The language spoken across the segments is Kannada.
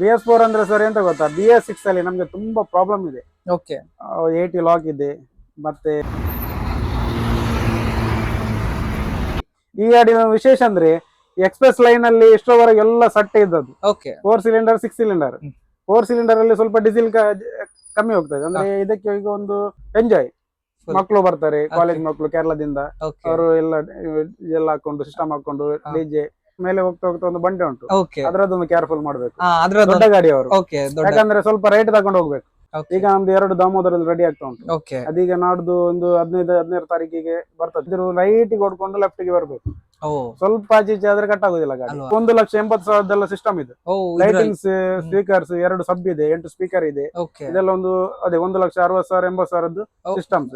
ಬಿ ಎಸ್ ಫೋರ್ ಅಂದ್ರೆ ಸರ್ ಎಂತ ಗೊತ್ತಾ? ಬಿ ಎಸ್ ಸಿಕ್ಸ್ ಅಲ್ಲಿ ನಮ್ಗೆ ತುಂಬಾ ಪ್ರಾಬ್ಲಮ್ ಇದೆ. ಓಕೆ ಏಟಿ ಲಾಕ್ ಇದೆ. ಮತ್ತೆ ಈ ಗಾಡಿನ ವಿಶೇಷ ಅಂದ್ರೆ ಎಕ್ಸ್ಪ್ರೆಸ್ ಲೈನ್ ಅಲ್ಲಿ ಎಷ್ಟೋವರೆಗೆ ಎಲ್ಲ ಸಟ್ಟೆ ಇದ್ದದ್ದು. Okay four cylinder six cylinder. Four cylinder ಅಲ್ಲಿ ಸ್ವಲ್ಪ ಡೀಸೆಲ್ ಕಮ್ಮಿ ಹೋಗ್ತದೆ ಅಂದ್ರೆ ಇದಕ್ಕೆ ಈಗ ಒಂದು ಎಂಜಾಯ್. ಮಕ್ಕಳು ಬರ್ತಾರೆ ಕಾಲೇಜ್ ಮಕ್ಕಳು ಕೇರಳದಿಂದ. ಅವರು ಎಲ್ಲ ಎಲ್ಲ ಹಾಕೊಂಡು ಸಿಸ್ಟಮ್ ಹಾಕೊಂಡು. ಡಿಜೆ ಮೇಲೆ ಹೋಗ್ತಾ ಹೋಗ್ತಾ ಒಂದು ಬಂಡೆ ಉಂಟು. ಓಕೆ ಅದ್ರದ್ದೊಂದು ಕೇರ್ಫುಲ್ ಮಾಡ್ಬೇಕು. ದೊಡ್ಡ ಗಾಡಿ ಅವರು. ಓಕೆ ಯಾಕಂದ್ರೆ ಸ್ವಲ್ಪ ರೈಟ್ ತಗೊಂಡು ಹೋಗ್ಬೇಕು. ಈಗ ನಮ್ದು ಎರಡು ದಾಮೋದರ ರೆಡಿ ಆಗ್ತಾ ಉಂಟು. ಅದೀಗ ನಾಡ್ದು ಒಂದು ಹದಿನೈದು ಹದಿನೈದು ತಾರೀಕಿಗೆ ಬರ್ತದೆ. ರೈಟ್ ಹೊಡ್ಕೊಂಡು ಲೆಫ್ಟ್ಗೆ ಬರ್ಬೇಕು. ಸ್ವಲ್ಪ ಆಚೆ ಈಚೆ ಆದ್ರೆ ಕಟ್ ಆಗುದಿಲ್ಲ ಗಾಡಿ? ಒಂದು ಲಕ್ಷ ಎಂಬತ್ತು ಸಾವಿರದೆಲ್ಲ ಸಿಸ್ಟಮ್ ಇದೆ. ಲೈಟಿಂಗ್ಸ್ ಸ್ಪೀಕರ್ಸ್ ಎರಡು ಸಬ್ ಇದೆ ಎಂಟು ಸ್ಪೀಕರ್ ಇದೆ. ಇದೆಲ್ಲ ಒಂದು ಅದೇ ಒಂದು ಲಕ್ಷ ಅರವತ್ತು ಸಾವಿರ ಎಂಬತ್ತು ಸಾವಿರದ್ದು. ಸಿಸ್ಟಮ್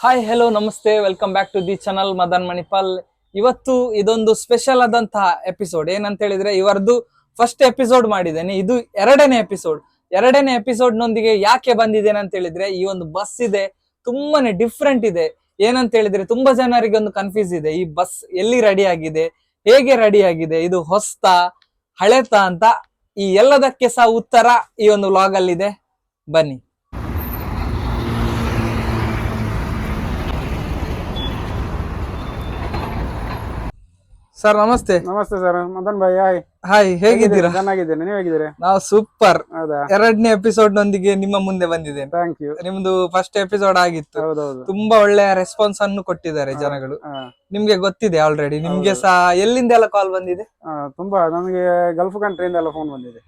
ಹಾಯ್ ಹೆಲೋ ನಮಸ್ತೆ. Welcome back to the channel Madan Manipal ಇವತ್ತು ಇದೊಂದು ಸ್ಪೆಷಲ್ ಆದಂತಹ ಎಪಿಸೋಡ್ ಏನಂತ ಹೇಳಿದ್ರೆ, ಇವರದ್ದು ಫಸ್ಟ್ ಎಪಿಸೋಡ್ ಮಾಡಿದ್ದೇನೆ. ಇದು ಎರಡನೇ ಎಪಿಸೋಡ್ ಎರಡನೇ ಎಪಿಸೋಡ್ ನೊಂದಿಗೆ ಯಾಕೆ ಬಂದಿದ್ದೇನೆ ಅಂತ ಹೇಳಿದ್ರೆ, ಈ ಒಂದು ಬಸ್ ಇದೆ. ತುಂಬಾನೇ ಡಿಫ್ರೆಂಟ್ ಇದೆ. ಏನಂತ ಹೇಳಿದ್ರೆ, ತುಂಬಾ ಜನರಿಗೆ ಒಂದು ಕನ್ಫ್ಯೂಸ್ ಇದೆ. ಈ ಬಸ್ ಎಲ್ಲಿ ರೆಡಿ ಆಗಿದೆ? ಹೇಗೆ ರೆಡಿ ಆಗಿದೆ? ಇದು ಹೊಸ್ತ, ಹಳೆತ ಅಂತ ಈ ಎಲ್ಲದಕ್ಕೆ ಸಹ ಉತ್ತರ ಈ ಒಂದು ವ್ಲಾಗ್ ಅಲ್ಲಿದೆ. ಬನ್ನಿ. ಸರ್ ನಮಸ್ತೆ. ನಮಸ್ತೆ sir Madan bhai hi hi ಹೇಗಿದ್ದೀರಾ? ಚೆನ್ನಾಗಿದ್ದೇನೆ. ನೀವು ಹೇಗಿದ್ದೀರಾ? ನಾವು ಸೂಪರ್ ಹೌದಾ? ಎರಡನೇ ಎಪಿಸೋಡ್ ನೊಂದಿಗೆ ನಿಮ್ಮ ಮುಂದೆ ಬಂದಿದೆ ಥ್ಯಾಂಕ್ ಯು ನಿಮ್ದು ಫಸ್ಟ್ ಎಪಿಸೋಡ್ ಆಗಿತ್ತು. ಹೌದೌದು. ತುಂಬಾ ಒಳ್ಳೆಯ ರೆಸ್ಪಾನ್ಸ್ ಅನ್ನು ಕೊಟ್ಟಿದ್ದಾರೆ ಜನಗಳು. ನಿಮ್ಗೆ ಗೊತ್ತಿದೆ ಆಲ್ರೆಡಿ ನಿಮ್ಗೆ ಸಹ ಎಲ್ಲಿಂದ ಎಲ್ಲ ಕಾಲ್ ಬಂದಿದೆ ತುಂಬಾ. ನಮಗೆ ಗಲ್ಫ್ ಕಂಟ್ರಿಯಿಂದ ಎಲ್ಲ ಫೋನ್ ಬಂದಿದೆ.